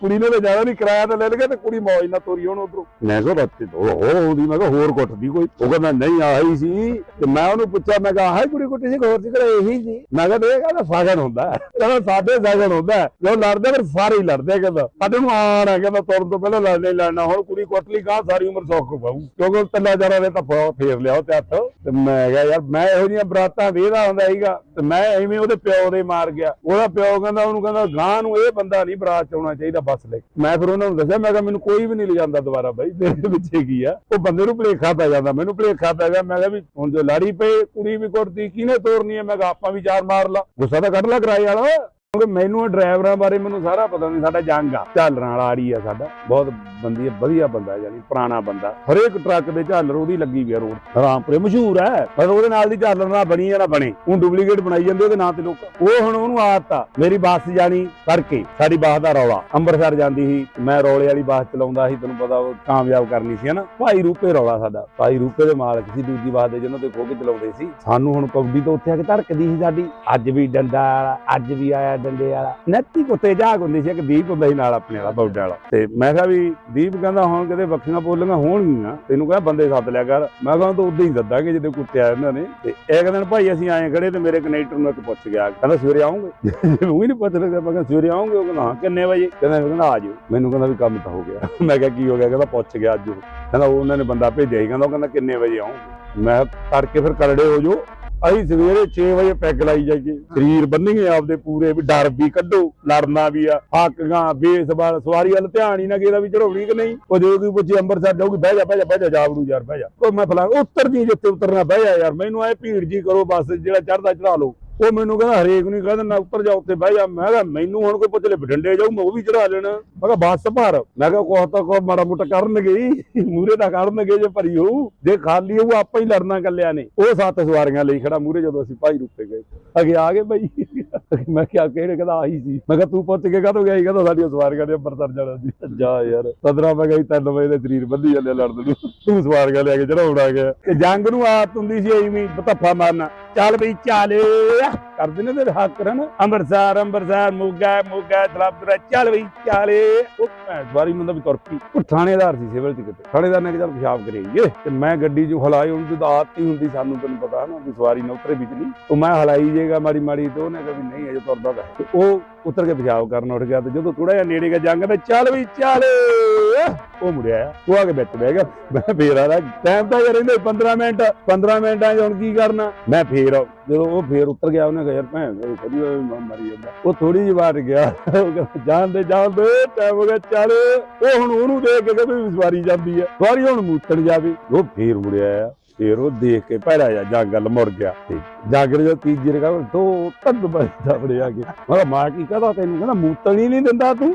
Speaker 1: ਕੁੜੀ ਨੇ ਤਾਂ ਜਾਣਾ ਨਹੀਂ ਕਿਰਾਇਆ ਤਾਂ ਲੈ ਲਿਆ ਤੇ ਕੁੜੀ ਮੌਜ ਨਾਲ ਤੋਰੀ ਹੁਣ ਉਧਰੋਂ। ਮੈਂ ਕਿਹਾ ਰੱਤੇ ਹੋਰ ਹੁੰਦੀ ਮੈਂ ਕਿਹਾ, ਹੋਰ ਕੁੱਟਦੀ ਕੋਈ? ਉਹ ਕਹਿੰਦਾ, ਨਹੀਂ, ਆਹੀ ਸੀ। ਤੇ ਮੈਂ ਉਹਨੂੰ ਪੁੱਛਿਆ, ਮੈਂ ਕਿਹਾ, ਆਹੀ ਕੁੜੀ ਕੁੱਟੀ ਸੀ, ਹੋਰ ਸੀ ਕਿ ਇਹੀ ਸੀ? ਮੈਂ ਕਿਹਾ ਇਹ ਕਹਿੰਦਾ ਸਾਗਣ ਹੁੰਦਾ ਕਹਿੰਦਾ, ਸਾਡੇ ਸਾਗਣ ਹੁੰਦਾ? ਹੈ। ਲੜਦੇ ਫਿਰ ਸਾਰੇ ਹੀ ਲੜਦੇ ਕਹਿੰਦਾ। ਸਾਡੇ ਨੂੰ ਆਣ ਹੈ ਕਹਿੰਦਾ, ਤੁਰਨ ਤੋਂ ਪਹਿਲਾਂ ਲੜਨਾ ਲੜਨਾ, ਹੁਣ ਕੁੜੀ ਕੁੱਟ ਲਈ ਗਾਂ ਸਾਰੀ ਉਮਰ ਸੌਖ ਪਾਉ ਕਿਉਂਕਿ ਤਿੰਨਾਂ ਚਾਰਾਂ ਨੇ ਤਾਂ ਫੇਰ ਲਿਆ ਉਹ ਤੇ ਹੱਥ। ਤੇ ਮੈਂ ਕਿਹਾ, ਯਾਰ ਮੈਂ ਇਹੋ ਜਿਹੀਆਂ ਬਰਾਤਾਂ ਵੇਦਾ ਹੁੰਦਾ ਸੀਗਾ। ਤੇ ਮੈਂ ਐਵੇਂ ਉਹਦੇ ਪਿਓ ਦੇ ਮਾਰ ਗਿਆ। ਉਹਦਾ ਪਿਓ ਕਹਿੰਦਾ, ਉਹਨੂੰ ਕਹਿੰਦਾ ਗਾਂ ਨੂੰ ਇਹ ਬੰਦਾ ਨਹੀਂ ਬਰਾਤ ਚ ਆਉਣਾ ਚਾਹੀਦਾ, ਬੱਸ ਲੈ ਮੈਂ ਫਿਰ ਉਹਨਾਂ ਨੂੰ ਦੱਸਿਆ, ਮੈਂ ਕਿਹਾ, ਮੈਨੂੰ ਕੋਈ ਵੀ ਨਹੀਂ ਲਿਜਾਂਦਾ ਦੁਬਾਰਾ ਬਾਈ ਮੇਰੇ ਪਿੱਛੇ ਕੀ ਆ। ਉਹ ਬੰਦੇ ਨੂੰ ਭਲੇਖਾ ਪੈ ਜਾਂਦਾ, ਮੈਨੂੰ ਭਲੇਖਾ ਪੈ ਗਿਆ। ਮੈਂ ਕਿਹਾ ਵੀ ਹੁਣ ਜੋ ਲੜੀ ਪਏ, ਕੁੜੀ ਵੀ ਕੁੱਟਦੀ, ਕਿਹਨੇ ਤੋਰਨੀ ਹੈ ਮੈਂ ਕਿਹਾ, ਆਪਾਂ ਵੀ ਚਾਰ ਮਾਰ ਲਾ। ਗੁੱਸਾ ਤਾਂ ਕੱਢ ਲਾ ਕਿਰਾਏ ਵਾਲਾ। ਕਿਉਂਕਿ ਮੈਨੂੰ ਇਹ ਡਰਾਈਵਰਾਂ ਬਾਰੇ ਮੈਨੂੰ ਸਾਰਾ ਪਤਾ ਨਹੀਂ, ਸਾਡਾ ਜੰਗ ਆ। ਝਾਲਰਾਂ ਵਾਲਾ ਆੜੀ ਆ ਸਾਡਾ। ਬਹੁਤ ਬੰਦੀ ਵਧੀਆ ਬੰਦਾ ਯਾਨੀ ਪੁਰਾਣਾ ਬੰਦਾ। ਹਰੇਕ ਟਰੱਕ ਦੇ ਝਾਲਰ ਉਹਦੀ ਲੱਗੀ ਵੀ ਰੋਡ। ਰਾਮਪੁਰੇ ਮਸ਼ਹੂਰ ਹੈ ਪਰ ਉਹਦੇ ਨਾਲ ਦੀ ਝਾਲਰ ਨਾ ਬਣੀ ਆ ਨਾ ਬਣੇ। ਉਹ ਡੁਪਲੀਕੇਟ ਬਣਾਈ ਜਾਂਦੇ, ਉਹਦੇ ਨਾਂ ਤੇ ਲੋਕ। ਉਹ ਹੁਣ ਉਹਨੂੰ ਆਦਤ ਆ। ਮੇਰੀ ਬੱਸ ਜਾਣੀ ਕਰਕੇ ਸਾਡੀ ਬੱਸ ਦਾ ਰੌਲਾ। ਅੰਮ੍ਰਿਤਸਰ ਜਾਂਦੀ ਸੀ, ਮੈਂ ਰੌਲੇ ਵਾਲੀ ਬੱਸ ਚਲਾਉਂਦਾ ਸੀ, ਤੈਨੂੰ ਪਤਾ ਉਹ ਕਾਮਯਾਬ ਕਰਨੀ ਸੀ, ਹਨਾ। ਭਾਈ ਰੂਪੇ ਰੌਲਾ ਸਾਡਾ। ਭਾਈ ਰੂਪੇ ਦੇ ਮਾਲਕ ਸੀ, ਦੂਜੀ ਬੱਸ ਦੇ ਜਿਹਨਾਂ ਤੇ ਖੋ ਕੇ ਚਲਾਉਂਦੇ ਸੀ। ਸਾਨੂੰ ਹੁਣ ਕਬੱਡੀ ਤੋਂ ਉੱਥੇ ਆ ਕੇ ਧੜਕਦੀ ਸੀ ਸਾਡੀ। ਅੱਜ ਵੀ ਡੰਡਾ ਵਾਲਾ, ਅੱਜ ਵੀ ਆਇਆ ਡੰਡੇ ਵਾਲਾ ਨੱਤੀ ਕੁੱਤੇ ਜਾਗ ਹੁੰਦੀ ਸੀ, ਇੱਕ ਦੀਪ ਹੁੰਦਾ ਸੀ ਨਾਲ ਆਪਣੇ ਵਾਲਾ ਬੌਡਾ ਵਾਲਾ। ਤੇ ਮੈਂ ਕਿਹਾ ਵੀ ਦੀਪ ਕਹਿੰਦਾ, ਹੁਣ ਕਿਤੇ ਵੱਖੀਆਂ ਬੋਲੀਆਂ ਹੋਣਗੀਆਂ, ਤੈਨੂੰ ਕਹਿੰਦਾ ਬੰਦੇ ਸੱਦ ਲਿਆ ਕਰ। ਮੈਂ ਕਿਹਾ ਤਾਂ ਉਦਾਂ ਹੀ ਸੱਦਾਂਗੇ, ਜਦੋਂ ਕੁੱਤੇ ਇਹਨਾਂ ਨੇ। ਤੇ ਇੱਕ ਦਿਨ ਭਾਈ ਅਸੀਂ ਆਏ ਖੜੇ ਤੇ ਮੇਰੇ ਕਨੈਕਟਰ ਨੂੰ ਇੱਕ ਪੁੱਛ ਗਿਆ, ਕਹਿੰਦਾ, ਸਵੇਰੇ ਆਉਂਗੇ? ਉਹ ਹੀ ਨਹੀਂ ਪੁੱਛ ਰਿਹਾ ਮੈਂ ਕਿਹਾ, ਸਵੇਰੇ ਆਉਂਗੇ? ਉਹ ਕਹਿੰਦਾ ਕਿੰਨੇ ਵਜੇ? ਕਹਿੰਦਾ ਕਹਿੰਦਾ ਆ ਜਾਓ ਮੈਨੂੰ ਕਹਿੰਦਾ ਵੀ ਕੰਮ ਤਾਂ ਹੋ ਗਿਆ। (laughs) ਮੈਂ ਕਿਹਾ, ਕੀ ਹੋ ਗਿਆ? ਕਹਿੰਦਾ, ਪੁੱਛ ਗਿਆ ਅੱਜ ਕਹਿੰਦਾ ਉਹਨਾਂ ਨੇ ਬੰਦਾ ਭੇਜਿਆ ਸੀ। ਕਹਿੰਦਾ, ਉਹ ਕਹਿੰਦਾ, ਕਿੰਨੇ ਵਜੇ ਆਉਂਗੇ? ਮੈਂ ਤੜਕੇ ਫਿਰ ਕਰੜੇ ਹੋ ਜਾਓ। ਅਸੀਂ ਸਵੇਰੇ 6 ਵਜੇ ਪੈਗ ਲਾਈ ਜਾਈਏ। ਸਰੀਰ ਬੰਨੀਏ ਆਪਦੇ ਪੂਰੇ ਵੀ, ਡਰ ਵੀ ਕੱਢੋ, ਲੜਨਾ ਵੀ ਆ ਹਾਕੀਆਂ ਬੇਸਬਾਲ ਸਵਾਰੀ ਵੱਲ ਧਿਆਨ ਹੀ ਨਾ ਗਿਆ ਵੀ ਚੜਾਉਣੀ ਕਿ ਨਹੀਂ। ਉਹ ਜਦੋਂ ਕੋਈ ਪੁੱਛੇ ਅੰਮ੍ਰਿਤਸਰ ਜਾਊਗੀ, ਬਹਿ ਜਾ ਬਹਿ ਜਾ ਬਹਿ ਜਾ ਜਾਵੜੂ ਯਾਰ, ਬਹਿ ਜਾ। ਉਹ ਮੈਂ ਫਲਾਂ ਉਤਰ ਜੀ ਜਿੱਥੇ ਉਤਰਨਾ, ਬਹਿ ਜਾ ਯਾਰ, ਮੈਨੂੰ ਆਏ ਭੀੜ ਜੀ ਕਰੋ, ਬਸ ਜਿਹੜਾ ਚੜਦਾ ਚੜਾ ਲਓ। ਉਹ ਮੈਨੂੰ ਕਹਿੰਦਾ, ਹਰੇਕ ਨੂੰ ਕਹਿੰਦਾ ਨਾ ਉੱਪਰ ਜਾ ਉੱਤੇ ਬਹਿ ਜਾ। ਮੈਂ ਕਿਹਾ, ਮੈਨੂੰ ਹੁਣ ਕੋਈ ਪੁੱਛ ਲੈ ਬਠਿੰਡੇ ਜਾਊ, ਮੈਂ ਉਹ ਵੀ ਚੜਾ ਲੈਣਾ। ਮੈਂ ਕਿਹਾ, ਬੱਸ ਭਰ। ਮੈਂ ਕਿਹਾ ਕੋਹ ਤਾਂ ਕੋ ਮਾੜਾ ਮੋਟਾ ਕਰਨਗੇ ਹੀ ਮੂਰੇ ਦਾ ਕਰਨਗੇ ਜੇ ਭਰੀ ਹੋਊ। ਜੇ ਖਾਲੀ ਹੋਊ, ਆਪਾਂ ਹੀ ਲੜਨਾ ਕੱਲਿਆਂ ਨੇ। ਉਹ ਸੱਤ ਸਵਾਰੀਆਂ ਲਈ ਖੜਾ ਮੂਰੇ ਜਦੋਂ ਅਸੀਂ ਭਾਈ ਰੁੱਪੇ ਗਏ। ਅਗੇ ਆ ਗਏ ਬਈ। ਮੈਂ ਕਿਹਾ ਕਿਹੜੇ ਕਹਿੰਦਾ ਆਹੀ ਸੀ। ਮੈਂ ਕਿਹਾ ਤੂੰ ਪੁੱਛ ਕੇ ਕਾਹਤੋਂ ਗਿਆ ਸੀ? ਕਹਿੰਦਾ ਸਾਡੀਆਂ ਸਵਾਰੀਆਂ ਨੇ ਅੰਮ੍ਰਿਤਸਰ ਜਾਣਾ ਸੀ। ਜਾ ਯਾਰ। ਸਦਰਾ ਮੈਂ ਕਿਹਾ 3 ਵਜੇ ਦੇ ਸਰੀਰ ਬੰਦੀ ਜਾਂਦੇ ਲੜਨ ਨੂੰ। ਤੂੰ ਸਵਾਰੀਆਂ ਲੈ ਕੇ ਚੜਾਉਣਾ ਗਿਆ। ਕਿ ਜੰਗ ਨੂੰ ਆਦਤ ਹੁੰਦੀ ਸੀ ਐਵੇਂ ਬਤੱਫਾ ਮਾਰਨਾ। ਚੱਲ ਬਈ ਚੱਲ। ਕਰਦੇ ਨੇ ਤੇ ਹੱਕ ਕਰਨ ਅੰਮ੍ਰਿਤਸਰ ਅੰਮ੍ਰਿਤਸਰ ਮੋਗਾ ਮੋਗਾ ਦਲਾਬਦਰਾ। ਚੱਲ ਬਈ ਚੱਲ। ਉਹ ਵਾਰੀ ਮੁੰਡਾ ਵੀ ਤੁਰ ਪਈ। ਉਹ ਥਾਣੇਦਾਰ ਸੀ ਸਿਵਲ ਚ ਕਿਤੇ। ਥਾਣੇਦਾਰ ਨੇ ਕਿਹਾ ਚੱਲ ਪਿਸ਼ਾਬ ਕਰੀਏ। ਤੇ ਮੈਂ ਗੱਡੀ ਜੋ ਹਲਾਈ ਉਹਨੂੰ ਤਾਂ ਆਦਤ ਹੀ ਹੁੰਦੀ ਸਾਨੂੰ ਤੈਨੂੰ ਪਤਾ ਨਾ ਵੀ ਸਵਾਰੀ ਨਾ ਉਤਰੇ ਵਿੱਚ ਨਹੀਂ। ਉਹ ਮੈਂ ਹਲਾਈ ਜੇਗਾ ਮਾੜੀ ਮਾੜੀ ਤੇ ਉਹਨੇ ਕਿਹਾ ਵੀ ਨਹੀਂ ਅਜੇ ਤੁਰਦਾ ਤਾਂ ਤੇ ਉਹ ਉਤਰ ਕੇ ਪਿਸ਼ਾਬ ਕਰਨ ਉੱਠ ਗਿਆ ਤੇ ਜਦੋਂ ਥੋੜਾ ਜਿਹਾ ਨੇੜੇ ਗਿਆ ਜੰਗ ਤੇ ਚੱਲ ਵੀ ਚੱਲ। ਉਹ ਮੁੜਿਆ ਉਹ ਆ ਕੇ ਵਿੱਚ ਬਹਿ ਗਿਆ। ਮੈਂ ਫੇਰ ਆ ਟਾਈਮ ਤਾਂ ਯਾਰ ਇਹਨੇ 15 ਮਿੰਟ 15 ਮਿੰਟਾਂ 'ਚ ਹੁਣ ਕੀ ਕਰਨਾ? ਮੈਂ ਫੇਰ ਜਦੋਂ ਉਹ ਫੇਰ ਉਤਰ ਗਿਆ, ਉਹਨੇ ਕਿਹਾ, ਯਾਰ ਭੈਣ ਕਦੀ ਮਰੀ ਜਾਂਦਾ? ਉਹ ਥੋੜੀ ਜਿਹੀ ਵਾਰ ਗਿਆ। ਉਹ ਕਹਿੰਦਾ ਜਾਂਦੇ ਜਾਂਦੇ ਟਾਈਮ ਹੋ ਗਿਆ, ਚੱਲ। ਉਹ ਹੁਣ ਉਹਨੂੰ ਦੇਖ ਕੇ ਕਹਿੰਦਾ ਸਵਾਰੀ ਜਾਂਦੀ ਹੈ ਸਵਾਰੀ ਹੁਣ ਮੂਤਣ ਜਾਵੇ ਉਹ ਫੇਰ ਮੁੜਿਆ ਆ ਫੇਰ ਉਹ ਦੇਖ ਕੇ ਭੈੜਾ ਜਾ ਜਾਂ ਗੱਲ ਗਿਆ ਤੇ ਜਾਗਰ ਜੋ ਤੀਜੀ ਰਗਾ ਦੋ ਤੰਦ ਬਜਦਾ ਬੜੇ ਕੇ ਮੈਂ ਮਾਂ ਕੀ ਕਹਦਾ ਤੈਨੂੰ? ਕਹਿੰਦਾ, ਮੂਤਣ ਹੀ ਨਹੀਂ ਦਿੰਦਾ ਤੂੰ।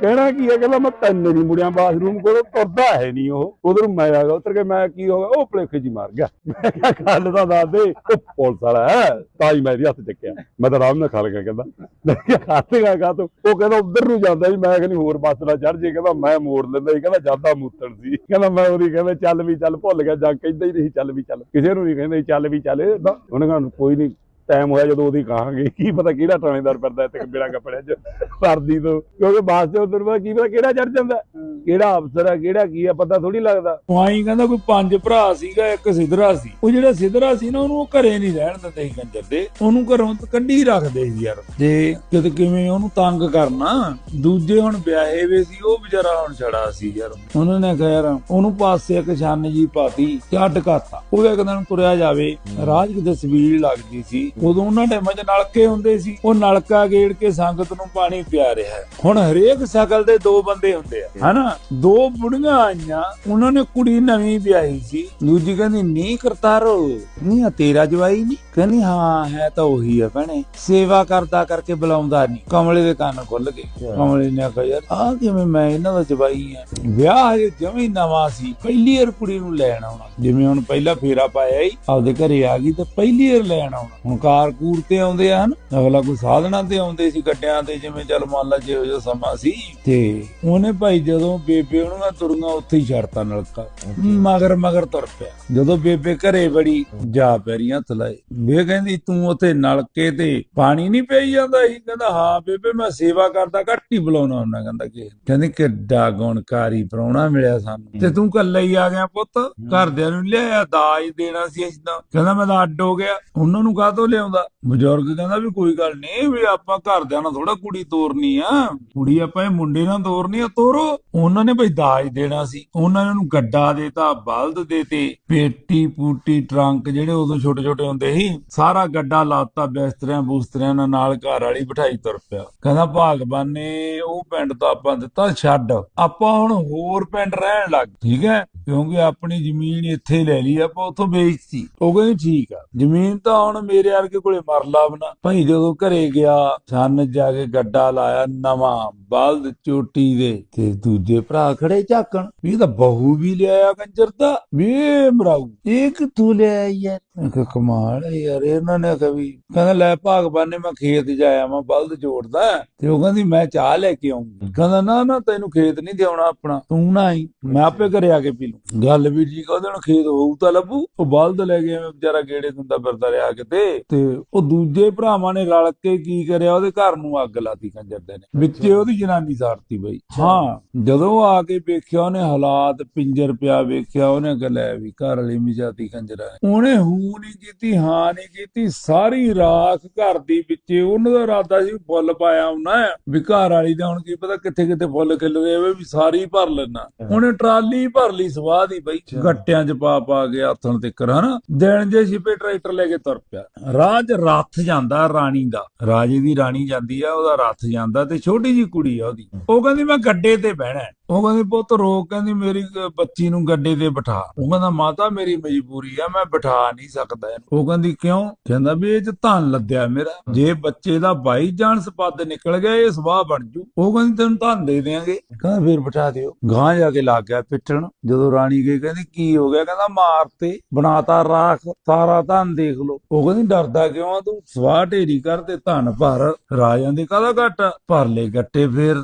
Speaker 1: ਕਹਿਣਾ ਕੀ ਹੈ? ਕਹਿੰਦਾ, ਮੈਂ ਤੈਨੂੰ ਨਹੀਂ ਮੁੜਿਆ, ਬਾਥਰੂਮ ਕੋਲ ਤੁਰਦਾ ਹੈ ਨਹੀਂ ਉਹ। ਉਧਰ ਮੈਂ ਆ ਗਿਆ, ਉਤਰ ਕੇ ਮੈਂ ਕੀ ਹੋ ਗਿਆ? ਉਹ ਭਲੇਖੇ ਜੀ ਮਾਰ ਗਿਆ। ਮੈਂ ਕਿਹਾ, ਗੱਲ ਤਾਂ ਦੱਸ ਦੇ, ਉਹ ਪੁਲਿਸ ਵਾਲਾ ਹੈ, ਤਾਂ ਹੀ ਮੈਂ ਇਹਦੇ ਹੱਥ ਚੱਕਿਆ। ਮੈਂ ਤਾਂ ਆਰਾਮ ਨਾਲ ਖਾ ਲਿਆ ਕਹਿੰਦਾ। ਮੈਂ ਕਿਹਾ ਖਾਤੇਗਾ ਤੂੰ। ਉਹ ਕਹਿੰਦਾ, ਉਧਰ ਨੂੰ ਜਾਂਦਾ ਸੀ। ਮੈਂ ਕਹਿੰਦੀ ਹੋਰ ਬੱਸ ਨਾਲ ਚੜ ਜੇ। ਕਹਿੰਦਾ, ਮੈਂ ਮੋੜ ਲੈਂਦਾ ਸੀ। ਕਹਿੰਦਾ, ਜਾਂਦਾ ਮੂਤਣ ਸੀ। ਕਹਿੰਦਾ, ਮੈਂ ਉਹਦੀ ਕਹਿੰਦਾ, ਚੱਲ ਵੀ, ਚੱਲ ਭੁੱਲ ਗਿਆ ਜਾਂ ਕਹਿੰਦਾ ਹੀ ਨਹੀਂ, ਚੱਲ ਚੱਲ ਵੀ ਚੱਲ ਕਿਸੇ ਨੂੰ ਨਹੀਂ ਕਹਿੰਦੇ ਚੱਲ ਵੀ ਚੱਲ ਨਾ, ਉਹਨੇ ਕੋਈ ਨਹੀਂ ਟਾਈਮ ਹੋਇਆ ਜਦੋਂ ਉਹਦੀ ਕਹਾਂਗੇ, ਕੀ ਪਤਾ ਕਿਹੜਾ ਥਾਣੇਦਾਰ ਫਿਰਦਾ ਇੱਥੇ ਬਿਨਾਂ ਕੱਪੜਿਆਂ 'ਚ, ਵਰਦੀ ਤੋਂ। ਕਿਉਂਕਿ ਬਾਸ ਦੇ ਉਧਰ ਬਾਅਦ ਕੀ ਪਤਾ ਕਿਹੜਾ ਚੜ ਜਾਂਦਾ, ਕਿਹੜਾ ਅਫਸਰ ਆ, ਕਿਹੜਾ ਕੀ ਆ, ਪਤਾ ਥੋੜੀ ਲੱਗਦਾ।
Speaker 2: ਪੁਆਈ ਕਹਿੰਦਾ ਕੋਈ ਪੰਜ ਭਰਾ ਸੀਗਾ, ਇੱਕ ਸਿਧਰਾ ਸੀ। ਉਹ ਜਿਹੜਾ ਸਿਧਰਾ ਸੀ ਨਾ, ਉਹਨੂੰ ਘਰੇ ਨਹੀਂ ਰਹਿਣ ਦਿੰਦੇ ਸੀ ਕੰਜਰ ਦੇ। ਉਹਨੂੰ ਘਰੋਂ ਤਾਂ ਕੱਢੀ ਰੱਖਦੇ ਸੀ ਯਾਰ। ਤੇ ਕਿਤੇ ਕਿਵੇਂ ਉਹਨੂੰ ਤੰਗ ਕਰਨਾ, ਦੂਜੇ ਹੁਣ ਵਿਆਹੇ ਵੇ ਸੀ, ਉਹ ਵਿਚਾਰਾ ਹੁਣ ਛੜਾ ਸੀ ਯਾਰ। ਉਹਨਾਂ ਨੇ ਕਿਹਾ ਯਾਰ, ਉਹਨੂੰ ਪਾਸੇ ਇੱਕ ਛੰਨ ਜੀ ਪਾਤੀ ਚੱਡ ਕਾਤਾ ਉਹ ਇੱਕ ਦਿਨ ਤੁਰਿਆ ਜਾਵੇ ਰਾਜ ਕਿਤੇ ਸਵੀਲ ਲੱਗਦੀ ਸੀ। ਉਦੋਂ ਉਹਨਾਂ ਟਾਈਮਾਂ 'ਚ ਨਲਕੇ ਹੁੰਦੇ ਸੀ ਉਹ ਨਲਕਾ ਗੇੜ ਕੇ ਸੰਗਤ ਨੂੰ ਪਾਣੀ ਪਿਆ ਰਿਹਾ। ਹੈ ਹੁਣ ਹਰੇਕ ਸ਼ਕਲ ਦੇ ਦੋ ਬੰਦੇ ਹੁੰਦੇ ਆ। ਹਨਾ? ਦੋ ਬੁੜੀਆਂ ਆਈਆਂ ਉਹਨਾਂ ਨੇ ਕੁੜੀ ਨਵੀਂ ਵਿਆਹੀ ਸੀ। ਦੂਜੀ ਕਹਿੰਦੀ ਨਹੀਂ ਕਰਤਾਰੋ ਨਹੀਂ ਆ ਤੇਰਾ ਜਵਾਈ ਨਹੀਂ ਕਹਿੰਦੀ ਹਾਂ ਹੈ ਤਾਂ ਉਹੀ ਆ ਭੈਣੇ। ਸੇਵਾ ਕਰਦਾ ਕਰਕੇ ਬੁਲਾਉਂਦਾ ਨਹੀਂ ਕਮਲੇ ਦੇ ਕੰਨ ਖੁੱਲ ਗਏ। ਕਮਲੇ ਨੇ ਆਖਿਆ ਯਾਰ ਆ ਕਿਵੇਂ ਮੈਂ ਇਹਨਾਂ ਦਾ ਜਵਾਈ ਆ। ਵਿਆਹ ਹਜੇ ਜਮੀ ਨਵਾਂ ਸੀ ਪਹਿਲੀ ਵਾਰ ਕੁੜੀ ਨੂੰ ਲੈਣ ਆਉਣਾ। ਜਿਵੇਂ ਹੁਣ ਪਹਿਲਾ ਫੇਰਾ ਪਾਇਆ ਹੀ ਆਪਦੇ ਘਰੇ ਆ ਗਈ ਤੇ ਪਹਿਲੀ ਵਾਰ ਲੈਣ ਆਉਣਾ। ਹੁਣ ਕਾਰ ਕੂਰ ਤੇ ਆਉਂਦੇ ਆ ਹਨ, ਅਗਲਾ ਕੋਈ ਸਾਧਨਾਂ ਤੇ ਆਉਂਦੇ ਸੀ ਗੱਡਿਆਂ ਤੇ, ਜਿਵੇਂ ਚੱਲ ਮੰਨ ਲਾ ਜਿਹੋ ਜਿਹਾ ਸਮਾਂ ਸੀ। ਤੇ ਉਹਨੇ ਭਾਈ ਜਦੋਂ ਬੇਬੇ ਉਹਨੂੰ ਤੁਰੀਆਂ ਉੱਥੇ ਹੀ ਛੱਡਤਾ ਨਲਕਾ ਮਗਰ ਮਗਰ ਤੁਰ ਪਿਆ। ਜਦੋਂ ਬੇਬੇ ਘਰੇ ਬੜੀ ਜਾ ਪੈਰੀਆਂ ਹੱਥ ਲਾਏ। ਵੇ ਕਹਿੰਦੀ, ਤੂੰ ਉੱਥੇ ਨਲਕੇ ਤੇ ਪਾਣੀ ਨਹੀਂ ਪਈ ਜਾਂਦਾ ਸੀ? ਕਹਿੰਦਾ, ਹਾਂ ਬੇਬੇ, ਮੈਂ ਸੇਵਾ ਕਰਦਾ, ਘੱਟ ਹੀ ਬੁਲਾਉਣਾ ਹੁੰਦਾ। ਕਹਿੰਦਾ ਕਿ ਕਹਿੰਦੀ, ਕਿੱਡਾ ਗੁਣਕਾਰੀ ਪ੍ਰਾਹੁਣਾ ਮਿਲਿਆ ਸਾਨੂੰ। ਤੇ ਤੂੰ ਕੱਲਾ ਹੀ ਆ ਗਿਆ ਪੁੱਤ, ਘਰਦਿਆਂ ਨੂੰ ਲਿਆਇਆ, ਦਾਜ ਦੇਣਾ ਸੀ ਅਸੀਂ ਤਾਂ। ਕਹਿੰਦਾ, ਮੈਂ ਤਾਂ ਅੱਡ ਹੋ ਗਿਆ। ਉਹਨਾਂ ਨੂੰ ਕਾਹਤੋਂ ਲਿਆਉਂਦਾ। ਬਜ਼ੁਰਗ ਕਹਿੰਦਾ ਵੀ ਕੋਈ ਗੱਲ ਨਹੀਂ, ਵੀ ਆਪਾਂ ਘਰਦਿਆਂ ਨਾਲ ਥੋੜਾ ਕੁੜੀ ਤੋਰਨੀ ਆ। ਕੁੜੀ ਆਪਾਂ ਇਹ ਮੁੰਡੇ ਨਾਲ ਤੋਰਨੀ ਆ, ਤੋਰੋ। ਉਹਨਾਂ ਨੇ ਬਈ ਦਾਜ ਦੇਣਾ ਸੀ। ਉਹਨਾਂ ਨੇ ਉਹਨੂੰ ਗੱਡਾ ਦੇਤਾ, ਬਲਦ ਦੇਤੇ, ਪੇਟੀ, ਪੂਟੀ, ਟਰੰਕ ਜਿਹੜੇ ਉਦੋਂ ਛੋਟੇ ਛੋਟੇ ਹੁੰਦੇ ਸੀ, ਸਾਰਾ ਗੱਡਾ ਲਾਤਾ ਬਿਸਤਰਿਆਂ, ਬੂਸਤਰਿਆਂ ਨਾਲ ਘਰ ਵਾਲੀ ਬਿਠਾਈ ਤੁਰ ਪਿਆ। ਕਹਿੰਦਾ, ਭਾਗਵਾਨ ਨੇ ਉਹ ਪਿੰਡ ਤਾਂ ਆਪਾਂ ਦਿੱਤਾ, ਛੱਡ। ਆਪਾਂ ਹੁਣ ਹੋਰ ਪਿੰਡ ਰਹਿਣ ਲੱਗ ਠੀਕ ਹੈ? ਕਿਉਂਕਿ ਆਪਣੀ ਜ਼ਮੀਨ ਇੱਥੇ ਲੈ ਲਈ, ਆਪਾਂ ਉੱਥੋਂ ਵੇਚਤੀ। ਉਹ ਕਹਿੰਦੇ, ਠੀਕ ਆ। ਜ਼ਮੀਨ ਤਾਂ ਹੁਣ ਮੇਰੇ ਵਰਗੇ ਕੋਲੇ ਮਰਲਾ ਬਣਾ ਭਾਈ ਜਦੋਂ ਘਰੇ ਗਿਆ ਸਨ ਜਾ ਕੇ ਗੱਡਾ ਲਾਇਆ ਨਵਾਂ। ਬਲਦ ਚੋਟੀ ਦੇ ਤੇ ਦੂਜੇ ਭਰਾ ਖੜੇ ਝਾਕਣ। ਵੀ ਇਹ ਤਾਂ ਬਹੂ ਵੀ ਲਿਆਇਆ ਕੰਜਰ ਦਾ, ਵੀ ਇਹ ਮਰਾਊ। ਇਹ ਕਿੱਥੋਂ ਯਾਰ ਮੈਂ ਕਿਹਾ, ਕਮਾਲ ਹੈ ਯਾਰ, ਇਹਨਾਂ ਨੇ ਕਵੀ ਕਹਿੰਦਾ, ਲੈ ਭਾਗਵਾਨ ਨੇ ਮੈਂ ਖੇਤ ਜਾਇਆ ਮੈਂ ਬਲਦ ਜੋੜਦਾ ਤੇ ਉਹ ਕਹਿੰਦੀ, ਮੈਂ ਚਾਹ ਲੈ ਕੇ ਆਉਂਗੀ ਕਹਿੰਦਾ, ਨਾ ਨਾ, ਤੈਨੂੰ ਖੇਤ ਨਹੀਂ ਦੇਉਣਾ ਆਪਣਾ, ਤੂੰ ਨਾ ਆਈ, ਮੈਂ ਆਪੇ ਘਰੇ ਆ ਕੇ ਪੀ ਲੂੰ। ਗੱਲ ਵੀ ਠੀਕ ਆ ਉਹਦੇ ਨਾਲ ਖੇਤ ਹੋਊ ਤਾਂ ਲੱਭੂ। ਉਹ ਬਲਦ ਲੈ ਕੇ ਐਵੇਂ ਵਿਚਾਰਾ ਗੇੜੇ ਦਿੰਦਾ ਫਿਰਦਾ ਰਿਹਾ ਕਿਤੇ। ਤੇ ਉਹ ਦੂਜੇ ਭਰਾਵਾਂ ਨੇ ਰਲ ਕੇ ਕੀ ਕਰਿਆ, ਉਹਦੇ ਘਰ ਨੂੰ ਅੱਗ ਲਾਤੀ ਕੰਜਰ ਦੇ ਨੇ। ਵਿੱਚੇ ਉਹਦੀ ਜਨਾਨੀ ਸਾਰਤੀ ਬਈ। ਹਾਂ ਜਦੋਂ ਆ ਕੇ ਵੇਖਿਆ ਉਹਨੇ ਹਾਲਾਤ ਪਿੰਜਰ ਪਿਆ ਵੇਖਿਆ ਉਹਨੇ ਗਲੇ ਵੀ ਘਰ ਵਾਲੀ ਮਿਜਾਤੀ ਕੰਜਰਾ ਉਹਨੇ ਹੂ ਨਹੀਂ ਕੀਤੀ ਹਾਂ ਨਹੀਂ ਕੀਤੀ ਸਾਰੀ ਰਾਖ ਘਰ ਦੀ ਵਿੱਚੇ ਉਹਨਾਂ ਦਾ ਇਰਾਦਾ ਸੀ ਫੁੱਲ ਪਾਇਆ ਉਹਨਾਂ ਵੀ ਘਰ ਵਾਲੀ ਦਾ ਹੁਣ ਕੀ ਪਤਾ ਕਿੱਥੇ ਕਿੱਥੇ ਫੁੱਲ ਖਿਲ ਗਏ ਹੋਵੇ ਵੀ ਸਾਰੀ ਭਰ ਲੈਣਾ ਉਹਨੇ ਟਰਾਲੀ ਭਰ ਲਈ ਸਵਾਹ ਦੀ ਬਈ ਗੱਟਿਆਂ 'ਚ ਪਾ ਪਾ ਕੇ ਹੱਥਣ ਤੇ ਹਨਾ? ਦਿਨ ਜੇ ਛਿਪੇ ਟਰੈਕਟਰ ਲੈ ਕੇ ਤੁਰ ਪਿਆ। ਰਾਜ ਰੱਥ ਜਾਂਦਾ ਰਾਣੀ ਦਾ। ਰਾਜੇ ਦੀ ਰਾਣੀ ਜਾਂਦੀ ਆ ਉਹਦਾ ਰੱਥ ਜਾਂਦਾ ਤੇ ਛੋਟੀ ਜੀ ਕੁੜੀ ਆ ਉਹਦੀ। ਉਹ ਕਹਿੰਦੀ ਮੈਂ ਗੱਡੇ ਤੇ ਬਹਿਣਾ ਉਹ ਕਹਿੰਦੀ, ਪੁੱਤ ਰੋਕ ਕਹਿੰਦੀ, ਮੇਰੀ ਬੱਚੀ ਨੂੰ ਗੱਡੇ ਤੇ ਬਿਠਾ। ਉਹ ਕਹਿੰਦਾ, ਮਾਤਾ, ਮੇਰੀ ਮਜਬੂਰੀ ਆ, ਮੈਂ ਬਿਠਾ ਨਹੀਂ ਸਕਦਾ ਉਹ ਕਹਿੰਦੀ, ਕਿਉਂ? ਕਹਿੰਦਾ, ਵੀ ਇਹ ਚ ਧਨ ਲੱਦਿਆ ਮੇਰਾ। ਜੇ ਬੱਚੇ ਦਾ ਬਾਈ ਜਾਨ ਸਪੱਦ ਨਿਕਲ ਗਿਆ, ਇਹ ਸਵਾਹ ਬਣ ਜੂ। ਉਹ ਕਹਿੰਦੀ, ਤੈਨੂੰ ਧਨ ਦੇ ਦੇਾਂਗੇ ਕਹਿੰਦਾ, ਫਿਰ ਬਿਠਾ ਦਿਓ। ਗਾਂ ਜਾ ਕੇ ਲੱਗ ਗਿਆ ਪਿੱਟਣ ਜਦੋਂ ਰਾਣੀ ਗਈ, ਕਹਿੰਦੀ, ਕੀ ਹੋ ਗਿਆ? ਕਹਿੰਦਾ, ਮਾਰ ਤੇ, ਬਣਾਤਾ ਰਾਖ, ਸਾਰਾ ਧਨ ਦੇਖ ਲੋ ਉਹ ਕਹਿੰਦੀ, ਡਰਦਾ ਕਿਉਂ ਆ ਤੂੰ? ਸਵਾਹ ਢੇਰੀ ਕਰ ਤੇ ਧਨ ਭਰ। ਰਾਜਾਂ ਦੇ ਕਾਹਦਾ ਘਟ? ਭਰ ਲੈ ਗੱਟੇ ਫੇਰ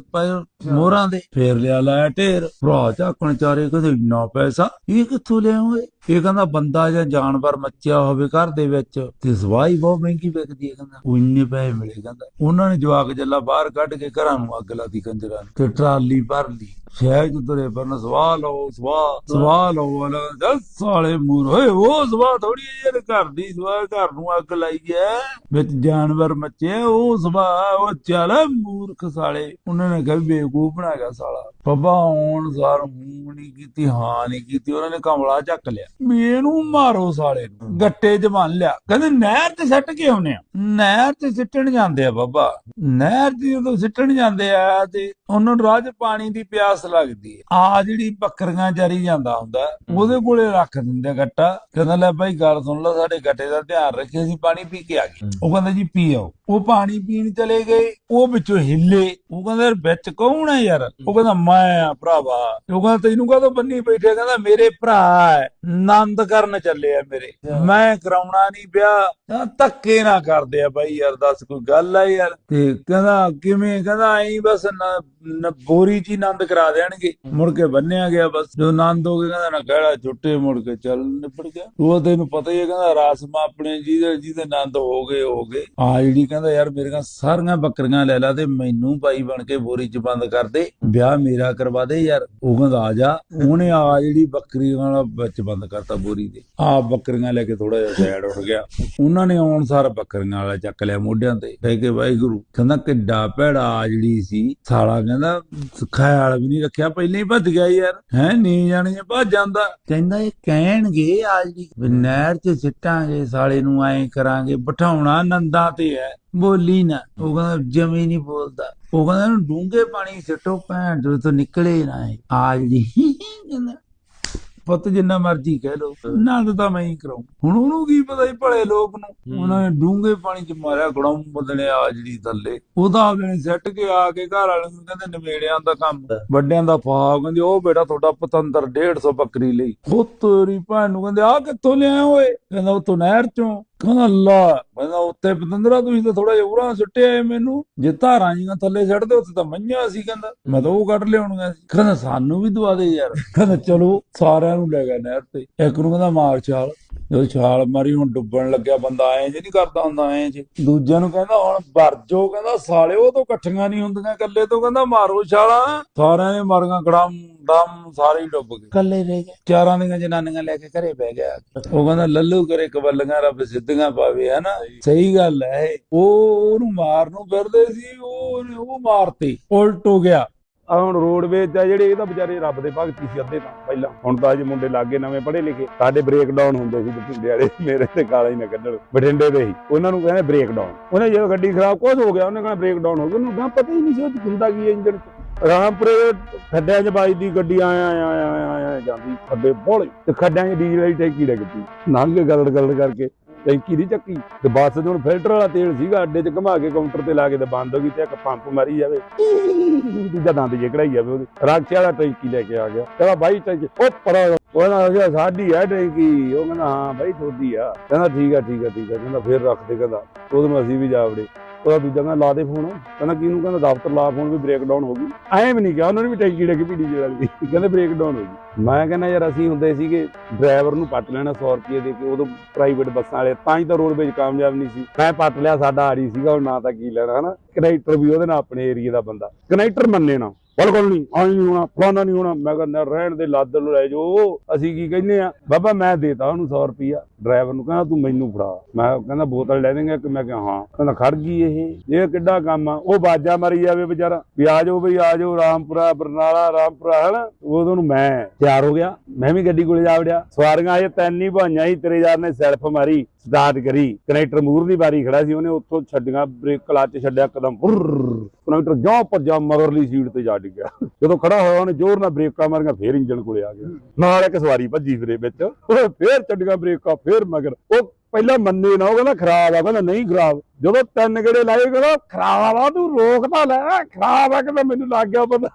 Speaker 2: ਮੋਹਰਾਂ ਦੇ। ਫੇਰ ਲਿਆ ਲਾਇਆ ਢੇਰ। ਭਰਾ ਝਾਕਣ ਚਾਰੇ ਕਹਿੰਦੇ, ਇੰਨਾ ਪੈਸਾ? ਇਹ ਕਿੱਥੋਂ ਲਿਆਉਂਗੇ? ਇਹ ਕਹਿੰਦਾ, ਬੰਦਾ ਜਾਂ ਜਾਨਵਰ ਮੱਚਿਆ ਹੋਵੇ ਘਰ ਦੇ ਵਿੱਚ, ਤੇ ਸਵਾਈ ਬਹੁਤ ਮਹਿੰਗੀ ਵਿਕਦੀ ਹੈ, ਕਹਿੰਦਾ। ਉਹ ਇੰਨੇ ਪੈਸੇ ਮਿਲੇ, ਕਹਿੰਦਾ। ਉਹਨਾਂ ਨੇ ਜਵਾਕ ਜੱਲਾ ਬਾਹਰ ਕੱਢ ਕੇ ਘਰਾਂ ਨੂੰ ਅੱਗ ਲਾਤੀ ਕੰਜਰਾਂ ਤੇ ਟਰਾਲੀ ਭਰ ਲਈ। ਸ਼ਹਿਰ ਤੁਰੇ ਫਿਰਨ, ਸਵਾਹ ਲਓ, ਸਵਾਹ ਸਵਾਹ ਲਓ ਵਾਲਾ ਜਦ ਸਾਲੇ ਮੂਰ ਹੋਏ ਉਹ ਸਵਾਹ ਥੋੜੀ ਯਾਰ ਘਰ ਦੀ ਸਵਾਹ, ਘਰ ਨੂੰ ਅੱਗ ਲਾਈ ਐ ਵਿੱਚ ਜਾਨਵਰ ਮੱਚੇ ਉਹ ਸਵਾਹ, ਉਹ ਚੱਲ ਮੂਰਖ ਸਾਲੇ। ਉਹਨਾਂ ਨੇ ਕਿਹਾ ਵੀ ਬੇਵਕੂਫ ਬਣਾ ਗਿਆ ਸਾਲਾ। ਬੱਬਾ ਆਉਣ ਸਾਰ ਹੂੰ ਨਹੀਂ ਕੀਤੀ ਹਾਂ ਨਹੀਂ ਕੀਤੀ ਉਹਨਾਂ ਨੇ ਕਮਲਾ ਚੱਕ ਲਿਆ। ਵੀ ਇਹਨੂੰ ਮਾਰੋ ਸਾਲੇ ਨੂੰ ਗੱਟੇ 'ਚ ਬੰਨ ਲਿਆ। ਕਹਿੰਦੇ ਨਹਿਰ 'ਚ ਸੱਟ ਕੇ ਆਉਨੇ ਆ। ਨਹਿਰ 'ਚ ਸਿੱਟਣ ਜਾਂਦੇ ਆ ਬਾਬਾ। ਨਹਿਰ 'ਚ ਜਦੋਂ ਸਿੱਟਣ ਜਾਂਦੇ ਆ ਤੇ ਉਹਨਾਂ ਨੂੰ 'ਚ ਪਾਣੀ ਦੀ ਪਿਆਸ ਲੱਗਦੀ ਹੈ। ਆ ਜਿਹੜੀ ਬੱਕਰੀਆਂ ਚਰੀ ਜਾਂਦਾ ਹੁੰਦਾ ਉਹਦੇ ਕੋਲੇ ਰੱਖ ਦਿੰਦੇ ਗੱਟਾ। ਕਹਿੰਦਾ ਲੈ ਭਾਈ ਗੱਲ ਸੁਣ ਲਓ ਸਾਡੇ ਗੱਟੇ ਦਾ ਧਿਆਨ ਰੱਖਿਓ ਅਸੀਂ ਪਾਣੀ ਪੀ ਕੇ ਆ ਗਏ। ਉਹ ਕਹਿੰਦਾ ਜੀ ਪੀ ਆਓ ਉਹ ਪਾਣੀ ਪੀਣ ਚਲੇ ਗਏ ਉਹ ਵਿੱਚੋਂ ਹਿੱਲੇ। ਉਹ ਕਹਿੰਦਾ ਵਿੱਚ ਕੌਣ ਹੈ ਯਾਰ? ਉਹ ਕਹਿੰਦਾ ਮੈਂ ਆ ਭਰਾਵਾ। ਉਹ ਕਹਿੰਦਾ ਤੈਨੂੰ ਕਾਹਤੋਂ ਬੰਨੀ ਬੈਠੇ ਕਹਿੰਦਾ ਮੇਰੇ ਭਰਾ ਹੈ ਆਨੰਦ ਕਰਨ ਚੱਲੇ ਆ ਮੇਰੇ। ਮੈਂ ਕਰਾਉਣਾ ਨਹੀਂ ਵਿਆਹ। ਧੱਕੇ ਨਾ ਕਰਦੇ ਆ ਬਾਈ ਯਾਰ ਦੱਸ ਕੋਈ ਗੱਲ ਆ ਯਾਰ? ਤੇ ਕਹਿੰਦਾ ਕਿਵੇਂ? ਕਹਿੰਦਾ ਐਂ ਬਸ ਬੋਰੀ ਹੀ ਆਨੰਦ ਕਰਾ ਦੇਣਗੇ। ਮੁੜ ਕੇ ਬੰਨਿਆ ਗਿਆ ਬਸ। ਜੋ ਆਨੰਦ ਹੋ ਗਿਆ ਕਹਿੰਦਾ ਨਾ ਕਿਹੜਾ ਛੁੱਟੇ ਮੁੜ ਕੇ ਚੱਲ ਨਿਬੜ ਗਿਆ। ਉਹ ਤੈਨੂੰ ਪਤਾ ਹੀ ਹੈ ਕਹਿੰਦਾ ਰਾਸਮਾ ਆਪਣੇ ਜਿਹਦੇ ਜਿਹਦੇ ਆਨੰਦ ਹੋ ਗਏ ਹੋ ਗਏ। ਆ ਜਿਹੜੀ ਕਹਿੰਦਾ ਯਾਰ ਮੇਰੀਆਂ ਸਾਰੀਆਂ ਬੱਕਰੀਆਂ ਲੈ ਲਾ ਤੇ ਮੈਨੂੰ ਭਾਈ ਬਣ ਕੇ ਬੋਰੀ ਚ ਬੰਦ ਕਰ ਦੇ। ਵਿਆਹ ਮੇਰਾ ਕਰਵਾ ਦੇ ਯਾਰ। ਉਹ ਕਹਿੰਦਾ ਆ ਜਾ। ਉਹਨੇ ਆ ਜਿਹੜੀ ਬੱਕਰੀ ਵਾਲਾ ਵਿੱਚ ਬੰਦ ਕਰਤਾ ਬੋਰੀ ਦੇ ਆ ਬੱਕਰੀਆਂ ਲੈ ਕੇ ਥੋੜਾ ਜਿਹਾ ਸਾਈਡ ਉੱਠ ਗਿਆ। ਉਹਨਾਂ ਨੇ ਆਉਣ ਸਾਰ ਬੱਕਰੀਆਂ ਵਾਲਾ ਚੱਕ ਲਿਆ ਮੋਢਿਆਂ ਤੇ। ਕਹਿ ਕੇ ਵਾਹਿਗੁਰੂ ਕਹਿੰਦਾ ਕਿੱਡਾ ਭੈੜਾ ਆ ਜਿਹੜੀ ਸੀ ਸਾਲਾ ਕਹਿੰਦਾ ਖਿਆਲ ਵੀ ਨਹੀਂ ਰੱਖਿਆ, ਪਹਿਲਾਂ ਹੀ ਭੱਜ ਗਿਆ ਯਾਰ। ਹੈ ਨਹੀਂ ਜਾਣੀਏ ਭੱਜ ਜਾਂਦਾ। ਕਹਿੰਦਾ ਇਹ ਕਹਿਣਗੇ ਆ ਜਿਹੜੀ ਨਹਿਰ 'ਚ ਸਿੱਟਾਂਗੇ, ਸਾਲੇ ਨੂੰ ਐਂ ਕਰਾਂਗੇ, ਬਿਠਾਉਣਾ ਨੰਦਾ ਤੇ ਹੈ, ਬੋਲੀ ਨਾ। ਉਹ ਕਹਿੰਦਾ, ਜਮੀ ਨਹੀਂ ਬੋਲਦਾ। ਉਹ ਕਹਿੰਦਾ, ਇਹਨੂੰ ਡੂੰਘੇ ਪਾਣੀ ਸਿੱਟੋ, ਭੈਣ ਜੋ ਤੋਂ ਨਿਕਲੇ ਨਾ ਇਹ। ਆ ਕਹਿੰਦਾ। ਪੁੱਤ ਜਿੰਨਾ ਮਰਜ਼ੀ ਕਹਿ ਲੋ ਨੰਦ ਤਾਂ ਮੈਂ ਹੀ ਕਰਾਉਂ ਹੁਣ ਉਹਨੂੰ ਕੀ ਪਤਾ ਹੀ ਭਲੇ ਲੋਕ ਨੂੰ? ਉਹਨਾਂ ਨੇ ਡੂੰਘੇ ਪਾਣੀ 'ਚ ਮਾਰਿਆ ਗੜਮ ਬਦਲੇ ਆ ਜਿਹੜੀ ਥੱਲੇ। ਉਹਦਾ ਆਪਣੇ ਸੱਟ ਕੇ ਆ ਕੇ ਘਰ ਵਾਲਿਆਂ ਨੂੰ ਕਹਿੰਦੇ ਨਵੇੜਿਆਂ ਦਾ ਕੰਮ ਵੱਡਿਆਂ ਦਾ ਫਾ ਕਹਿੰਦੇ ਉਹ ਬੇਟਾ ਤੁਹਾਡਾ ਪਤੰਦਰ 150 ਬੱਕਰੀ ਲਈ। ਉਹ ਤੇਰੀ ਭੈਣ ਨੂੰ ਕਹਿੰਦੇ ਆ ਕਿੱਥੋਂ ਲਿਆ ਓਏ? ਕਹਿੰਦਾ ਉਤੋਂ ਨਹਿਰ ਚੋਂ। ਕਹਿੰਦਾ ਅੱਲਾ ਕਹਿੰਦਾ ਉੱਤੇ ਪਤੰਦਰਾ ਤੁਸੀਂ ਤਾਂ ਥੋੜਾ ਜਿਹਾ ਉਰਾਂ ਸੁੱਟਿਆ ਏ ਮੈਨੂੰ। ਜੇ ਧਾਰਾਂ ਜੀਆਂ ਥੱਲੇ ਛੱਡਦੇ ਉੱਥੇ ਤਾਂ ਮਈਆਂ ਸੀ ਕਹਿੰਦਾ। ਮੈਂ ਤਾਂ ਉਹ ਕੱਢ ਲਿਆਉਣੀਆਂ ਸੀ। ਕਹਿੰਦਾ ਸਾਨੂੰ ਵੀ ਦਵਾ ਦੇ ਯਾਰ। ਕਹਿੰਦਾ ਚਲੋ ਸਾਰਿਆਂ ਨੂੰ ਲੈ ਗਿਆ ਨਹਿਰ ਤੇ। ਇੱਕ ਨੂੰ ਕਹਿੰਦਾ ਮਾਰ ਚਾਲ ਜਦੋਂ ਛਾਲ ਮਾਰੀ ਹੁਣ ਡੁੱਬਣ ਲੱਗਿਆ ਬੰਦਾ ਐਂ ਜੇ ਨਹੀਂ ਕਰਦਾ ਹੁੰਦਾ ਐਂ ਜੇ। ਦੂਜਿਆਂ ਨੂੰ ਕਹਿੰਦਾ ਹੁਣ ਵਰਜੋ ਕਹਿੰਦਾ ਸਾਲੇ ਉਹ ਤੋਂ ਇਕੱਠੀਆਂ ਨਹੀਂ ਹੁੰਦੀਆਂ ਇਕੱਲੇ ਤੋਂ ਕਹਿੰਦਾ ਮਾਰੋ ਛਾਲਾਂ। ਸਾਰਿਆਂ ਨੇ ਮਾਰੀਆਂ ਗੜਮ ਡਮ ਸਾਰੇ ਡੁੱਬ ਗਏ ਇਕੱਲੇ ਰਹਿ ਗਏ। ਚਾਰਾਂ ਦੀਆਂ ਜਨਾਨੀਆਂ ਲੈ ਕੇ ਘਰੇ ਬਹਿ ਗਿਆ। ਉਹ ਕਹਿੰਦਾ ਲੱਲੂ ਕਰੇ ਕਬੱਲੀਆਂ ਰੱਬ ਸਿੱਧੀਆਂ ਪਾਵੇ ਹਨਾ? ਸਹੀ। ਗੱਲ ਹੈ ਇਹ। ਉਹ ਉਹਨੂੰ ਮਾਰਨ ਨੂੰ ਫਿਰਦੇ ਸੀ ਉਹ ਉਹ ਮਾਰਤੇ ਉਲਟ ਹੋ ਗਿਆ।
Speaker 1: ਆ ਹੁਣ ਰੋਡਵੇਜ ਆ ਜਿਹੜੇ, ਇਹ ਤਾਂ ਵਿਚਾਰੇ ਰੱਬ ਦੇ ਭਗਤੀ ਸੀ ਅੱਧੇ ਤਾਂ, ਪਹਿਲਾਂ। ਹੁਣ ਤਾਂ ਅੱਜ ਮੁੰਡੇ ਲਾਗੇ ਨਵੇਂ ਪੜ੍ਹੇ ਲਿਖੇ। ਸਾਡੇ ਬ੍ਰੇਕ ਡਾਊਨ ਹੁੰਦੇ ਸੀ ਬਠਿੰਡੇ ਵਾਲੇ, ਮੇਰੇ ਤੇ ਕਾਲਾ ਹੀ ਨਾ ਕੱਢਣ। ਬਠਿੰਡੇ ਦੇ ਹੀ। ਉਹਨਾਂ ਨੂੰ ਕਹਿੰਦੇ ਬ੍ਰੇਕ ਡਾਊਨ ਉਹਨੇ ਜਦੋਂ ਗੱਡੀ ਖਰਾਬ ਕੁਝ ਹੋ ਗਿਆ, ਉਹਨੇ ਕਹਿੰਦਾ ਬ੍ਰੇਕ ਡਾਊਨ ਹੋ ਗਿਆ। ਉਹਨੂੰ ਗਾਂ ਪਤਾ ਹੀ ਨਹੀਂ ਸੀ ਉਹ ਹੁੰਦਾ ਕੀ ਇੰਜਣ ਰਾਮਪੁਰੇ ਖੱਡਿਆਂ 'ਚ ਵੱਜਦੀ ਗੱਡੀ ਆਇਆ ਆਇਆ ਆਇਆ ਜਾਂਦੀ। ਖੱਡੇ ਬੋਲੇ ਤੇ ਖੱਡਿਆਂ 'ਚ ਡੀਜ਼ਲ ਵਾਲੀ ਟੈਂਕੀ ਡਿੱਗ ਪਈ। ਲੰਘ ਕੇ ਗਲੜ ਗਲੜ ਕਰਕੇ। ਟੈਂਕੀ ਦੀ ਚੱਕੀ ਤੇ ਬੱਸ ਦੇ ਹੁਣ ਫਿਲਟਰ ਵਾਲਾ ਤੇਲ ਸੀਗਾ, ਅੱਡੇ 'ਚ ਘੁਮਾ ਕੇ ਕਾਊਂਟਰ ਤੇ ਲਾ ਕੇ ਤੇ ਬੰਦ ਹੋ ਗਈ ਤੇ ਇੱਕ ਪੰਪ ਮਾਰੀ ਜਾਵੇ। ਦੂਜਾ ਦੰਦ ਜੇ ਕਢਾਈ ਜਾਵੇ ਉਹਦੇ। ਰਾਖੇ ਵਾਲਾ ਟੈਂਕੀ ਲੈ ਕੇ ਆ ਗਿਆ। ਕਹਿੰਦਾ ਬਾਈ ਟੈਂਕੀ, ਉਹ ਪਰਾ ਉਹਨਾਂ ਕਿਹਾ ਸਾਡੀ ਹੈ ਟੈਂਕੀ। ਉਹ ਕਹਿੰਦਾ, ਹਾਂ ਬਾਈ, ਤੁਹਾਡੀ ਆ। ਕਹਿੰਦਾ, ਠੀਕ ਆ ਠੀਕ ਆ ਠੀਕ ਆ। ਕਹਿੰਦਾ, ਫੇਰ ਰੱਖ ਦੇ, ਕਹਿੰਦਾ। ਨੂੰ ਅਸੀਂ ਵੀ ਜਾ ਵੜੇ ਉਹਦਾ ਦੂਜਾ ਕਹਿੰਦਾ ਲਾ ਦੇ ਫੋਨ ਕਹਿੰਦਾ ਕਿਹਨੂੰ? ਕਹਿੰਦਾ ਦਫ਼ਤਰ ਲਾ ਫੋਨ ਵੀ ਬ੍ਰੇਕ ਡਾਊਨ ਹੋ ਗਈ। ਐਂ ਵੀ ਨਹੀਂ ਕਿਹਾ ਉਹਨਾਂ ਨੇ ਵੀ ਟੈਂਕੀ ਲੈ ਕੇ ਪੀੜੀ ਜੇ ਵਾਲੀ। ਕਹਿੰਦੇ ਬ੍ਰੇਕ ਡਾਊਨ ਹੋ ਗਈ। ਮੈਂ ਕਹਿੰਦਾ ਯਾਰ ਅਸੀਂ ਹੁੰਦੇ ਸੀਗੇ ਡਰਾਈਵਰ ਨੂੰ ਪੱਟ ਲੈਣਾ 100 ਰੁਪਏ ਦੇ ਕੇ ਉਦੋਂ ਪ੍ਰਾਈਵੇਟ ਬੱਸਾਂ ਵਾਲੇ ਤਾਂ ਹੀ ਤਾਂ ਰੋਡਵੇਜ ਕਾਮਯਾਬ ਨਹੀਂ ਸੀ। ਮੈਂ ਪੱਟ ਲਿਆ ਸਾਡਾ ਆੜੀ ਸੀਗਾ ਹੁਣ ਨਾ ਤਾਂ ਕੀ ਲੈਣਾ ਹਨਾ? ਕਨੈਕਟਰ ਵੀ ਉਹਦੇ ਨਾਲ ਆਪਣੇ ਏਰੀਆ ਦਾ ਬੰਦਾ। ਕਨੈਕਟਰ ਮੰਨੇ ਨਾ। ਬਿਲਕੁਲ ਨਹੀਂ ਆਈ ਨਹੀਂ ਹੋਣਾ, ਫਲਾਣਾ ਨਹੀਂ ਹੋਣਾ। ਮੈਂ ਕਹਿੰਦਾ ਰਹਿਣ ਦੇ ਲੱਦ ਲੈ ਜਾਓ। ਅਸੀਂ ਕੀ ਕਹਿੰਦੇ ਆ? ਬਾਬਾ, ਮੈਂ ਦੇਤਾ ਉਹਨੂੰ 100 ਰੁਪਿਆ ਡਰਾਈਵਰ ਨੂੰ ਕਹਿੰਦਾ, ਤੂੰ ਮੈਨੂੰ ਫੜਾ। ਮੈਂ ਕਹਿੰਦਾ, ਬੋਤਲ ਲੈ ਦੇਂਗੇ ਕਿ ਮੈਂ ਕਿਹਾ, ਹਾਂ। ਕਹਿੰਦਾ, ਖੜ ਗਈ ਇਹ। ਇਹ ਕਿੱਡਾ ਕੰਮ ਆ? ਉਹ ਬਾਜਾ ਮਾਰੀ ਜਾਵੇ ਵਿਚਾਰਾ। ਵੀ ਆ ਜਾਓ ਬਈ, ਆ ਜਾਓ। ਰਾਮਪੁਰਾ, ਬਰਨਾਲਾ, ਰਾਮਪੁਰਾ, ਹਨਾ? ਉਦੋਂ ਨੂੰ ਮੈਂ ਤਿਆਰ ਹੋ ਗਿਆ। ਮੈਂ ਵੀ ਗੱਡੀ ਕੋਲੇ ਜਾ ਵੜਿਆ। ਸਵਾਰੀਆਂ ਆਏ ਤਿੰਨ ਹੀ ਭਾਈਆਂ ਸੀ। ਤੇਰੇ ਯਾਰ ਨੇ ਸੈਲਫ ਮਾਰੀ। ਸਟਾਰਟ ਕਰੀ। ਕਨੈਕਟਰ ਮੂਰ ਦੀ ਵਾਰੀ ਖੜਾ ਸੀ, ਉਹਨੇ ਉੱਥੋਂ ਛੱਡੀਆਂ, ਬ੍ਰੇਕ ਕਲਚ ਛੱਡਿਆ ਕਦਮ ਕਨੈਕਟਰ ਜਾਂ ਭੱਜਾ ਮਗਰਲੀ ਸੀਟ ਤੇ ਜਾ ਡਿੱਗਿਆ। ਜਦੋਂ ਖੜਾ ਹੋਇਆ, ਉਹਨੇ ਜ਼ੋਰ ਨਾਲ ਬ੍ਰੇਕਾਂ ਮਾਰੀਆਂ, ਫੇਰ ਇੰਜਣ ਕੋਲੇ ਆ ਗਿਆ। ਨਾਲ ਇੱਕ ਸਵਾਰੀ ਭੱਜੀ ਫਿਰੇ ਵਿੱਚ। ਫੇਰ ਛੱਡੀਆਂ ਬ੍ਰੇਕਾਂ, ਫੇਰ ਮਗਰ। ਉਹ ਪਹਿਲਾਂ ਮੰਨੇ ਨਾ, ਉਹ ਕਹਿੰਦਾ ਖਰਾਬ ਆ, ਕਹਿੰਦਾ ਨਹੀਂ ਖਰਾਬ। ਜਦੋਂ ਤਿੰਨ ਗੇੜੇ ਲਾਏ ਕਹਿੰਦਾ, ਖਰਾਬ ਆ, ਤੂੰ ਰੋਕ ਤਾਂ ਲੈ, ਖਰਾਬ ਆ, ਕਹਿੰਦਾ ਮੈਨੂੰ ਲੱਗ ਗਿਆ ਪਤਾ।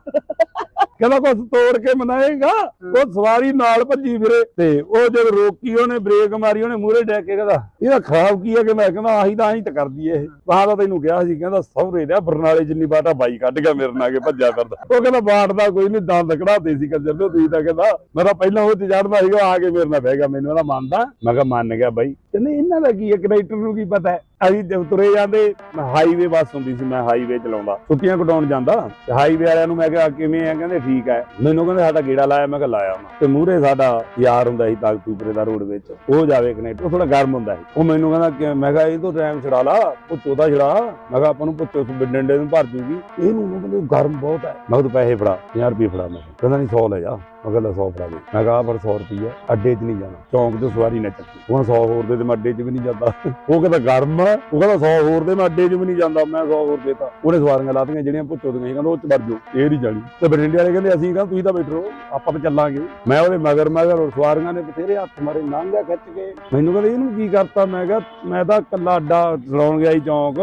Speaker 1: ਕਹਿੰਦਾ ਕੁਛ ਤੋੜ ਕੇ ਮਨਾਏਗਾ ਉਹ ਸਵਾਰੀ ਨਾਲ ਭੱਜੀ ਫਿਰੇ। ਤੇ ਉਹ ਜਦ ਰੋਕੀ ਉਹਨੇ ਬ੍ਰੇਕ ਮਾਰੀ ਉਹਨੇ ਮੂਹਰੇ ਡੈ ਕੇ ਕਹਿੰਦਾ ਇਹਦਾ ਖਰਾਬ ਕੀ ਹੈ ਕਿ ਮੈਂ ਕਹਿੰਦਾ ਆਹੀ ਤਾਂ ਆਹੀ ਤਾਂ ਕਰਦੀ ਇਹ। ਤਾਂ ਤਾਂ ਤੈਨੂੰ ਕਿਹਾ ਸੀ ਕਹਿੰਦਾ ਸਹੁਰੇ ਦਾ ਬਰਨਾਲੇ ਜਿੰਨੀ ਬਾਟਾ ਬਾਈ ਕੱਢ ਗਿਆ ਮੇਰੇ ਨਾਲ ਕੇ ਭੱਜਿਆ ਫਿਰਦਾ। ਉਹ ਕਹਿੰਦਾ ਬਾਟ ਦਾ ਕੋਈ ਨਹੀਂ ਦੰਦ ਕਢਾਤੇ ਸੀ ਕੰਜਰ ਨੂੰ ਤੁਸੀਂ ਤਾਂ ਕਹਿੰਦਾ ਮੈਂ ਤਾਂ ਪਹਿਲਾਂ ਉਹ ਤੇ ਚੜਦਾ ਸੀਗਾ ਆ ਕੇ ਮੇਰੇ ਨਾਲ ਬਹਿ ਗਿਆ ਮੈਨੂੰ ਉਹਦਾ ਮੰਨਦਾ। ਮੈਂ ਕਿਹਾ ਮੰਨ ਗਿਆ ਬਾਈ। ਕਹਿੰਦੇ ਇਹਨਾਂ ਦਾ ਕੀ ਹੈ ਕਨੈਕਟਰ ਨੂੰ ਕੀ ਪਤਾ ਹੈ? ਅਸੀਂ ਤੁਰੇ ਜਾਂਦੇ ਹਾਈਵੇ ਬੱਸ ਹੁੰਦੀ ਸੀ, ਮੈਂ ਹਾਈਵੇ ਚਲਾਉਂਦਾ। ਛੁੱਟੀਆਂ ਕਟਾਉਣ ਜਾਂਦਾ। ਤੇ ਹਾਈਵੇ ਵਾਲਿਆਂ ਨੂੰ ਮੈਂ ਕਿਹਾ, ਕਿਵੇਂ ਆ ਕਹਿੰਦੇ, ਠੀਕ ਹੈ ਮੈਨੂੰ ਕਹਿੰਦੇ, ਸਾਡਾ ਗੇੜਾ ਲਾਇਆ। ਮੈਂ ਕਿਹਾ, ਲਾਇਆ ਉਹਨਾਂ ਤੇ ਮੂਹਰੇ ਸਾਡਾ ਯਾਰ ਹੁੰਦਾ ਸੀ ਤਾਕਤੂਪਰੇ ਦਾ ਰੋਡ ਵਿੱਚ। ਉਹ ਜਾਵੇ ਕਨੈਕਟਰ ਉਹ ਥੋੜਾ ਗਰਮ ਹੁੰਦਾ ਸੀ। ਉਹ ਮੈਨੂੰ ਕਹਿੰਦਾ ਮੈਂ ਕਿਹਾ, ਇਹ ਤੋਂ ਟਾਈਮ ਛੜਾ ਲਾ। ਉਹ ਦਾ ਛੜਾ ਮੈਂ ਕਿਹਾ, ਆਪਾਂ ਨੂੰ ਪੁੱਛੋ ਡੰਡੇ ਨੂੰ ਭਰ ਜੂਗੀ। ਇਹਨੂੰ ਕਹਿੰਦੇ, ਗਰਮ ਬਹੁਤ ਹੈ ਮੈਂ ਕਿਹਾ, ਤੂੰ ਪੈਸੇ ਫੜਾ। 50 ਰੁਪਏ ਫੜਾ ਮੈਂ ਕਿਹਾ। ਕਹਿੰਦਾ, ਨਹੀਂ 100 ਲੈ ਜਾ। ਮਗਰ ਲੈ 100 ਫੜਾ ਦੇ। ਮੈਂ ਕਿਹਾ ਪਰ 100 ਰੁਪਈਆ, ਅੱਡੇ 'ਚ ਨਹੀਂ ਜਾਣਾ। ਚੌਂਕ 'ਚ ਸਵਾਰੀ ਨਾ ਚੱਕੀ। ਉਹ 100 ਹੋਰ ਦੇ ਤੇ ਮੈਂ ਅੱਡੇ 'ਚ ਵੀ ਨਹੀਂ ਜਾਂਦਾ। ਉਹ ਕਹਿੰਦਾ ਗਰਮ ਆ। ਉਹ ਕਹਿੰਦਾ 100 ਹੋਰ ਦੇ, ਮੈਂ ਅੱਡੇ 'ਚ ਵੀ ਨਹੀਂ ਜਾਂਦਾ। ਮੈਂ 100 ਹੋਰ ਦੇਤਾ ਉਹਨੇ ਸਵਾਰੀਆਂ ਲਾਤੀਆਂ, ਜਿਹੜੀਆਂ ਪੁੱਛੋ ਦੀਆਂ ਕਹਿੰਦਾ ਉਹ 'ਚ ਵਰ ਜਾਓ, ਇਹ ਨਹੀਂ ਜਾਣੀ। ਤੇ ਬਠਿੰਡੇ ਵਾਲੇ ਕਹਿੰਦੇ, ਅਸੀਂ ਕਹਿੰਦਾ ਤੁਸੀਂ ਤਾਂ ਬੈਠੋ, ਆਪਾਂ ਤਾਂ ਚੱਲਾਂਗੇ। ਮੈਂ ਉਹਦੇ ਮਗਰ ਮਗਰ ਉਹ ਸਵਾਰੀਆਂ ਨੇ ਬਥੇਰੇ ਹੱਥ ਮਾਰੇ, ਨਾਂਗਾ ਖਿੱਚ ਕੇ। ਮੈਨੂੰ ਕਹਿੰਦੇ, ਇਹਨੂੰ ਕੀ ਕਰਤਾ? ਮੈਂ ਕਿਹਾ, ਮੈਂ ਤਾਂ ਕੱਲਾ ਅੱਡਾ ਚਲਾਉਣ ਗਿਆ ਸੀ ਚੌਂਕ।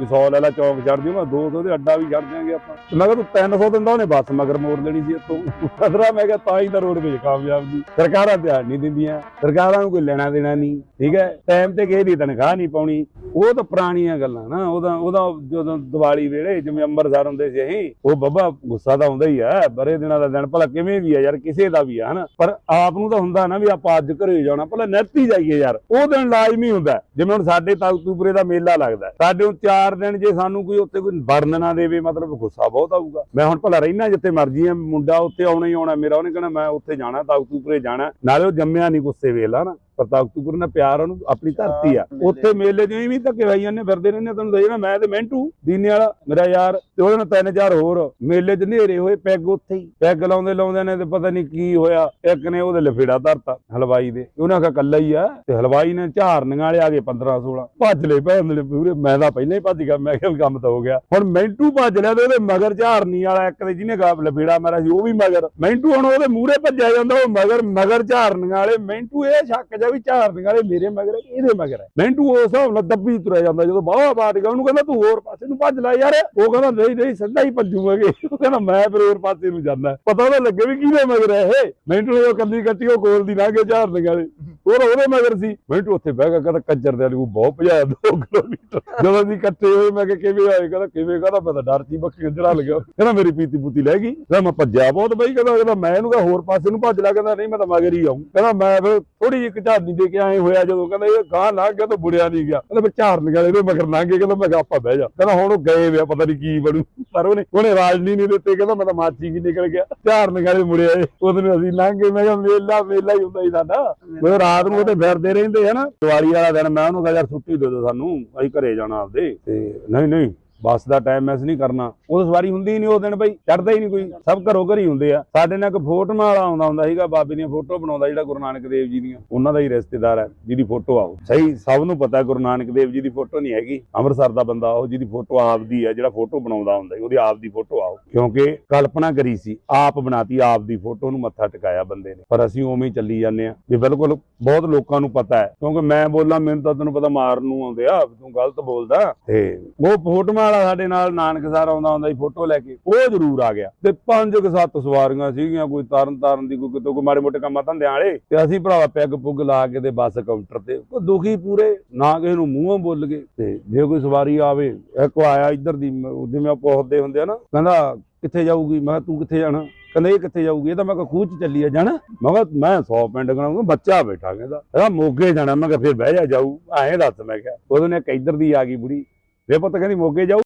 Speaker 1: ਵੀ 100 ਲੈ ਲੈ, ਚੌਂਕ ਛੱਡ ਦਿਓ ਮੈਂ 200 ਦੇ ਅੱਡਾ ਵੀ ਛੱਡ ਦਿਆਂਗੇ ਆਪਾਂ। ਮੈਂ ਕਿਹਾ ਤੂੰ 300 ਦਿੰਦਾ, ਉਹਨੇ ਬੱਸ ਮਗਰ ਮੋੜ ਲੈਣੀ ਸੀ ਇੱਥੋਂ। ਖਤਰਾ ਮੈਂ ਕਿਹਾ ਤਾਂ ਹੀ ਤਾਂ ਰੋਡ ਵਿੱਚ ਕਾਮਯਾਬ ਦੀ ਸਰਕਾਰਾਂ ਧਿਆਨ ਨਹੀਂ ਦਿੰਦੀਆਂ, ਸਰਕਾਰਾਂ ਨੂੰ ਕੋਈ ਲੈਣਾ ਦੇਣਾ ਨਹੀਂ, ਠੀਕ ਹੈ? ਟਾਈਮ ਤੇ ਕਿਸੇ ਦੀ ਤਨਖਾਹ ਨਹੀਂ ਪਾਉਣੀ। ਉਹ ਤਾਂ ਪੁਰਾਣੀਆਂ ਗੱਲਾਂ ਨਾ ਉਹਦਾ ਉਹਦਾ ਜਦੋਂ ਦੀਵਾਲੀ ਵੇਲੇ ਜਿਵੇਂ ਅੰਮ੍ਰਿਤਸਰ ਹੁੰਦੇ ਸੀ ਅਸੀਂ, ਉਹ ਬੱਬਾ ਗੁੱਸਾ ਤਾਂ ਹੁੰਦਾ ਹੀ ਆ ਬਰੇ ਦਿਨਾਂ ਦਾ ਦਿਨ, ਭਲਾ ਕਿਵੇਂ ਵੀ ਆ ਯਾਰ, ਕਿਸੇ ਦਾ ਵੀ ਆ, ਹਨਾ? ਪਰ ਆਪ ਨੂੰ ਤਾਂ ਹੁੰਦਾ ਨਾ ਵੀ ਆਪਾਂ ਅੱਜ ਘਰੇ ਜਾਣਾ, ਭਲਾ ਨੈਤੀ ਜਾਈਏ ਯਾਰ। ਉਹ ਦਿਨ ਲਾਜ਼ਮੀ ਹੁੰਦਾ। ਜਿਵੇਂ ਹੁਣ ਸਾਡੇ ਤਾਕਤੂਪਰੇ ਦਾ ਮੇਲਾ ਲੱਗਦਾ। ਸਾਡੇ ਹੁਣ 4 ਦਿਨ ਜੇ ਸਾਨੂੰ ਕੋਈ ਉੱਥੇ ਕੋਈ ਵੜਨ ਨਾ ਦੇਵੇ, ਮਤਲਬ ਗੁੱਸਾ ਬਹੁਤ ਆਊਗਾ। ਮੈਂ ਹੁਣ ਭਲਾ ਰਹਿਣਾ ਜਿੱਥੇ ਮਰਜ਼ੀ ਆ, ਮੁੰਡਾ ਉੱਥੇ ਆਉਣਾ ਹੀ ਆਉਣਾ, ਮੇਰਾ ਉਹਨੇ ਕਹਿਣਾ ਮੈਂ ਉੱਥੇ ਜਾਣਾ ਤਾਕਤੂਪਰੇ ਜਾਣਾ। ਨਾਲੇ ਉਹ ਜੰਮਿਆ ਨਹੀਂ ਗੁੱਸੇ ਵੇਲਾ ਨਾ। ਪਰ ਤਾਕਤੂਪੁਰ ਨਾਲ ਪਿਆਰ ਉਹਨੂੰ ਆਪਣੀ ਧਰਤੀ ਆ। ਉੱਥੇ ਮੇਲੇ ਜਿਵੇਂ ਵੀ ਧੱਕੇ ਭਾਈ ਜਾਂਦੇ ਫਿਰਦੇ ਰਹਿੰਦੇ ਤੁਹਾਨੂੰ ਦੱਸਣਾ ਮੈਂ ਤੇ ਮਿੰਟੂ ਦੀਨੇ ਵਾਲਾ ਮੇਰਾ ਯਾਰ ਤੇ ਉਹਦੇ ਨਾਲ ਤਿੰਨ ਚਾਰ ਹੋਰ। ਮੇਲੇ 'ਚ ਨੇਰੇ ਹੋਏ ਪੈਗ ਉੱਥੇ ਹੀ। ਪੈਗ ਲਾਉਂਦੇ ਲਾਉਂਦੇ ਨੇ ਤੇ ਪਤਾ ਨਹੀਂ ਕੀ ਹੋਇਆ। ਇੱਕ ਨੇ ਉਹਦੇ ਲਫੇੜਾ ਧਰਤਾ ਹਲਵਾਈ ਦੇ। ਉਹਨੇ ਆਖਿਆ ਕੱਲਾ ਹੀ ਆ। ਤੇ ਹਲਵਾਈ ਨੇ ਝਾਰਨੀਆਂ ਵਾਲੇ ਆ ਗਏ 15 16 ਭੱਜ ਲਏ ਭੈਣ ਦੇ ਪੂਰੇ। ਮੈਂ ਤਾਂ ਪਹਿਲਾਂ ਹੀ ਭੱਜ ਗਿਆ ਮੈਂ ਕਿਹਾ ਕੰਮ ਤਾਂ ਹੋ ਗਿਆ। ਹੁਣ ਮਿੰਟੂ ਭੱਜ ਲਿਆ ਤੇ ਉਹਦੇ ਮਗਰ ਝਾਰਨੀ ਵਾਲਾ ਇੱਕ ਦੇ ਜਿਹਨੇ ਲਫੇੜਾ ਮਾਰਿਆ ਸੀ ਉਹ ਵੀ ਮਗਰ। ਮਿੰਟੂ ਹੁਣ ਉਹਦੇ ਮੂਹਰੇ ਭੱਜਿਆ ਜਾਂਦਾ, ਉਹ ਮਗਰ ਮਗਰ ਝਾਰਨੀਆਂ ਵਾਲੇ ਮਿੰਟੂ, ਇਹ ਸ਼ੱਕ ਜਾ ਵੀ ਝਾਰਨੀਆਂ ਵਾਲੇ ਮੇਰੇ ਮਗਰ ਹੈ ਇਹਦੇ ਮਗਰ ਹੈ। ਮਿੰਟੂ ਉਸ ਹਿਸਾਬ ਨਾਲ ਦੱਬੀ ਤੁਰਿਆ ਜਾਂਦਾ, ਜਦੋਂ ਬਾਹਵਾ ਬਾਟ ਗਿਆ, ਉਹਨੂੰ ਕਹਿੰਦਾ ਤੂੰ ਹੋਰ ਪਾਸੇ ਨੂੰ ਭੱਜ ਲੈ ਯਾਰ। ਉਹ ਕਹਿੰਦਾ, ਨਹੀਂ ਨਹੀਂ, ਸਿੱਧਾ ਹੀ ਭੱਜੂਗੇ ਉਹ ਕਹਿੰਦਾ, ਮੈਂ ਫਿਰ ਹੋਰ ਪਾਸੇ ਨੂੰ ਜਾਂਦਾ। ਪਤਾ ਤਾਂ ਲੱਗੇ ਵੀ ਕਿਹਦੇ ਮਗਰ ਹੈ ਇਹ। ਮਿੰਟੂ ਨੇ ਉਹ ਕੱਲੀ ਕੱਟੀ, ਉਹ ਕੋਲ ਦੀ ਲੰਘੇ ਝਾਰਨੀਆਂ ਵਾਲੇ। ਹੋਰ ਉਹਦੇ ਮਗਰ ਸੀ। ਮਿੰਟੂ ਉੱਥੇ ਬਹਿ ਗਿਆ, ਕਹਿੰਦਾ, ਕੰਜਰ ਦੇ ਨੂੰ ਬਹੁਤ ਭਜਾਇਆ 2 ਕਿਲੋਮੀਟਰ ਜਦੋਂ ਅਸੀਂ ਇਕੱਠੇ ਹੋਏ, ਮੈਂ ਕਿਹਾ, ਕਿਵੇਂ ਆਏ? ਕਹਿੰਦਾ, ਕਿਵੇਂ? ਕਹਿੰਦਾ, ਮੈਂ ਤਾਂ ਡਰ ਸੀ ਬੱਕੀ ਕੰਜਰਾ ਲੱਗਿਆ। ਕਹਿੰਦਾ, ਮੇਰੀ ਪੀਤੀ ਪੂਤੀ ਲੈ ਗਈ। ਕਹਿੰਦਾ, ਮੈਂ ਭੱਜਿਆ ਬਹੁਤ ਬਈ, ਕਹਿੰਦਾ ਕਹਿੰਦਾ, ਮੈਂ ਇਹਨੂੰ ਕਿਹਾ ਹੋਰ ਪਾਸੇ ਨੂੰ ਭੱਜ ਲੈ, ਕਹਿੰਦਾ ਨਹੀਂ ਮੈਂ ਤਾਂ ਮਗਰ ਹੀ ਆਉਂ ਕਹਿੰਦਾ ਮੈਂ ਫਿਰ ਥੋੜੀ ਜਿਹੀ ਝਾੜਨੀ ਦੇ ਕੇ ਆਏ ਹੋਇਆ ਜਦੋਂ, ਕਹਿੰਦਾ ਇਹ ਗਾਂ ਲੰਘ ਗਿਆ ਤਾਂ ਬੁੜਿਆ ਨਹੀਂ ਗਿਆ। ਕਹਿੰਦਾ ਫਿਰ ਝਾੜਨ ਗਿਆ, ਇਹਦੇ ਮਗਰ ਲੰਘ ਗਏ ਕਹਿੰਦਾ ਮੈਂ ਕਿਹਾ ਆਪਾਂ ਬਹਿ ਜਾ। ਕਹਿੰਦਾ ਹੁਣ ਉਹ ਗਏ ਵੇ ਪਤਾ ਨਹੀਂ ਕੀ ਬਣੂ। ਪਰ ਉਹਨੇ ਉਹਨੇ ਰਾਜਨੀ ਨਹੀਂ ਦਿੱਤੇ, ਕਹਿੰਦਾ ਮੈਂ ਤਾਂ ਮਾਚੀ ਕੀ ਨਿਕਲ ਗਿਆ। ਝਾੜਨ ਗਾਲੇ ਮੁੜਿਆ ਏ ਉਹਦੇ ਨੂੰ ਅਸੀਂ ਲੰਘ ਗਏ, ਮੈਂ ਕਿਹਾ ਮੇਲਾ ਮੇਲਾ ਹੀ ਹੁੰਦਾ ਹੀ ਸਾਡਾ। ਮੈਂ ਰਾਤ ਨੂੰ ਉਹਦੇ ਫਿਰਦੇ ਰਹਿੰਦੇ ਹਨਾ ਦੀਵਾਲੀ ਵਾਲਾ ਦਿਨ ਮੈਂ ਉਹਨੂੰ ਕਿਹਾ, ਯਾਰ ਛੁੱਟੀ ਦੇ ਦਿਓ ਸਾਨੂੰ, ਅਸੀਂ ਘਰੇ ਜਾਣਾ ਆਪਦੇ। ਤੇ, ਨਹੀਂ ਨਹੀਂ ਬੱਸ ਦਾ ਟਾਈਮ ਮੈਸ ਨਹੀਂ ਕਰਨਾ। ਉਹ ਸਵਾਰੀ ਹੁੰਦੀ ਹੀ ਨਹੀਂ ਉਹ ਦਿਨ ਬਈ ਚੜਦਾ ਹੀ ਨਹੀਂ ਕੋਈ। ਸਭ ਘਰੋਂ ਘਰ ਹੀ ਹੁੰਦੇ ਆ। ਸਾਡੇ ਨਾਲ ਇੱਕ ਫੋਟੋ ਵਾਲਾ ਆਉਂਦਾ ਹੁੰਦਾ ਸੀਗਾ, ਬਾਬੇ ਦੀਆਂ ਫੋਟੋ ਬਣਾਉਂਦਾ ਜਿਹੜਾ ਗੁਰੂ ਨਾਨਕ ਦੇਵ ਜੀ ਦੀਆਂ। ਉਹਨਾਂ ਦਾ ਹੀ ਰਿਸ਼ਤੇਦਾਰ ਹੈ, ਜਿਹਦੀ ਫੋਟੋ ਆਓ ਸਹੀ, ਸਭ ਨੂੰ ਪਤਾ ਗੁਰੂ ਨਾਨਕ ਦੇਵ ਜੀ ਦੀ ਫੋਟੋ ਨਹੀਂ ਹੈਗੀ। ਅੰਮ੍ਰਿਤਸਰ ਦਾ ਬੰਦਾ ਉਹ, ਜਿਹਦੀ ਫੋਟੋ ਆਪਦੀ ਹੈ ਜਿਹੜਾ ਫੋਟੋ ਬਣਾਉਂਦਾ ਹੁੰਦਾ ਉਹਦੀ ਆਪ ਦੀ ਫੋਟੋ ਆਓ ਕਿਉਂਕਿ ਕਲਪਨਾ ਕਰੀ ਸੀ, ਆਪ ਬਣਾਤੀ ਆਪ ਦੀ ਫੋਟੋ ਨੂੰ ਮੱਥਾ ਟਿਕਾਇਆ ਬੰਦੇ ਨੇ। ਪਰ ਅਸੀਂ ਉਵੇਂ ਹੀ ਚੱਲੀ ਜਾਂਦੇ ਆ ਵੀ ਬਿਲਕੁਲ ਬਹੁਤ ਲੋਕਾਂ ਨੂੰ ਪਤਾ ਹੈ। ਕਿਉਂਕਿ ਮੈਂ ਬੋਲਾਂ, ਮੈਨੂੰ ਤਾਂ ਤੈਨੂੰ ਪਤਾ ਮਾਰਨ ਨੂੰ ਆਉਂਦੇ ਆ ਤੂੰ ਗਲਤ ਬੋਲਦਾ। ਤੇ ਉਹ ਫੋਟੋਆਂ ਵਾਲਾ ਸਾਡੇ ਨਾਲ ਨਾਨਕ ਸਰ ਆਉਂਦਾ ਹੁੰਦਾ ਸੀ, ਫੋਟੋ ਲੈ ਕੇ, ਉਹ ਜ਼ਰੂਰ ਆ ਗਿਆ। ਤੇ ਪੰਜ ਕੁ ਸੱਤ ਸਵਾਰੀਆਂ ਸੀਗੀਆਂ, ਕੋਈ ਤਰਨ ਤਾਰਨ ਦੀ, ਕੋਈ ਕਿਤੋਂ ਕੋਈ ਮਾੜੇ ਮੋਟੇ ਕੰਮਾਂ ਧੰਦਿਆਂ ਵਾਲੇ, ਤੇ ਅਸੀਂ ਭਰਾਵਾ ਪੈਗ ਪੁੱਗ ਲਾ ਕੇ ਤੇ ਬੱਸ ਕਾਊਂਟਰ ਤੇ, ਉਹ ਦੁਖੀ ਪੂਰੇ, ਨਾ ਕਿਸੇ ਨੂੰ ਮੂੰਹੋਂ ਬੋਲ ਗਏ ਤੇ ਜੇ ਕੋਈ ਸਵਾਰੀ ਆਵੇ, ਇੱਕ ਆਇਆ ਇੱਧਰ ਦੀ ਜਿਵੇਂ ਆਪਾਂ ਹੁੰਦੇ ਆ ਨਾ, ਕਹਿੰਦਾ, ਕਿੱਥੇ ਜਾਊਗੀ? ਮੈਂ ਕਿਹਾ, ਤੂੰ ਕਿੱਥੇ ਜਾਣਾ? ਕਹਿੰਦਾ, ਇਹ ਕਿੱਥੇ ਜਾਊਗੀ? ਇਹ ਤਾਂ ਮੈਂ ਕਿਹਾ, ਖੂਹ ਚ ਚੱਲੀ ਆ ਜਾਣਾ। ਮੈਂ ਕਿਹਾ, ਮੈਂ 100 ਪਿੰਡ ਗਣਾਉਂਗਾ ਬੱਚਾ ਬੈਠਾ ਕਹਿੰਦਾ। ਕਹਿੰਦਾ, ਮੋਗੇ ਜਾਣਾ। ਮੈਂ ਕਿਹਾ, ਫਿਰ ਬਹਿ ਜਾ, ਜਾਊ। ਐਂ ਦੱਸ ਮੈਂ ਕਿਹਾ। ਉਹਦੇ ਨੇ ਇੱਕ ਇੱਧਰ ਦੀ ਆ ਗਈ ਬੁੜੀ। ਵੇ ਪੁੱਤ ਕਹਿੰਦੀ ਮੋਗੇ ਜਾਊ।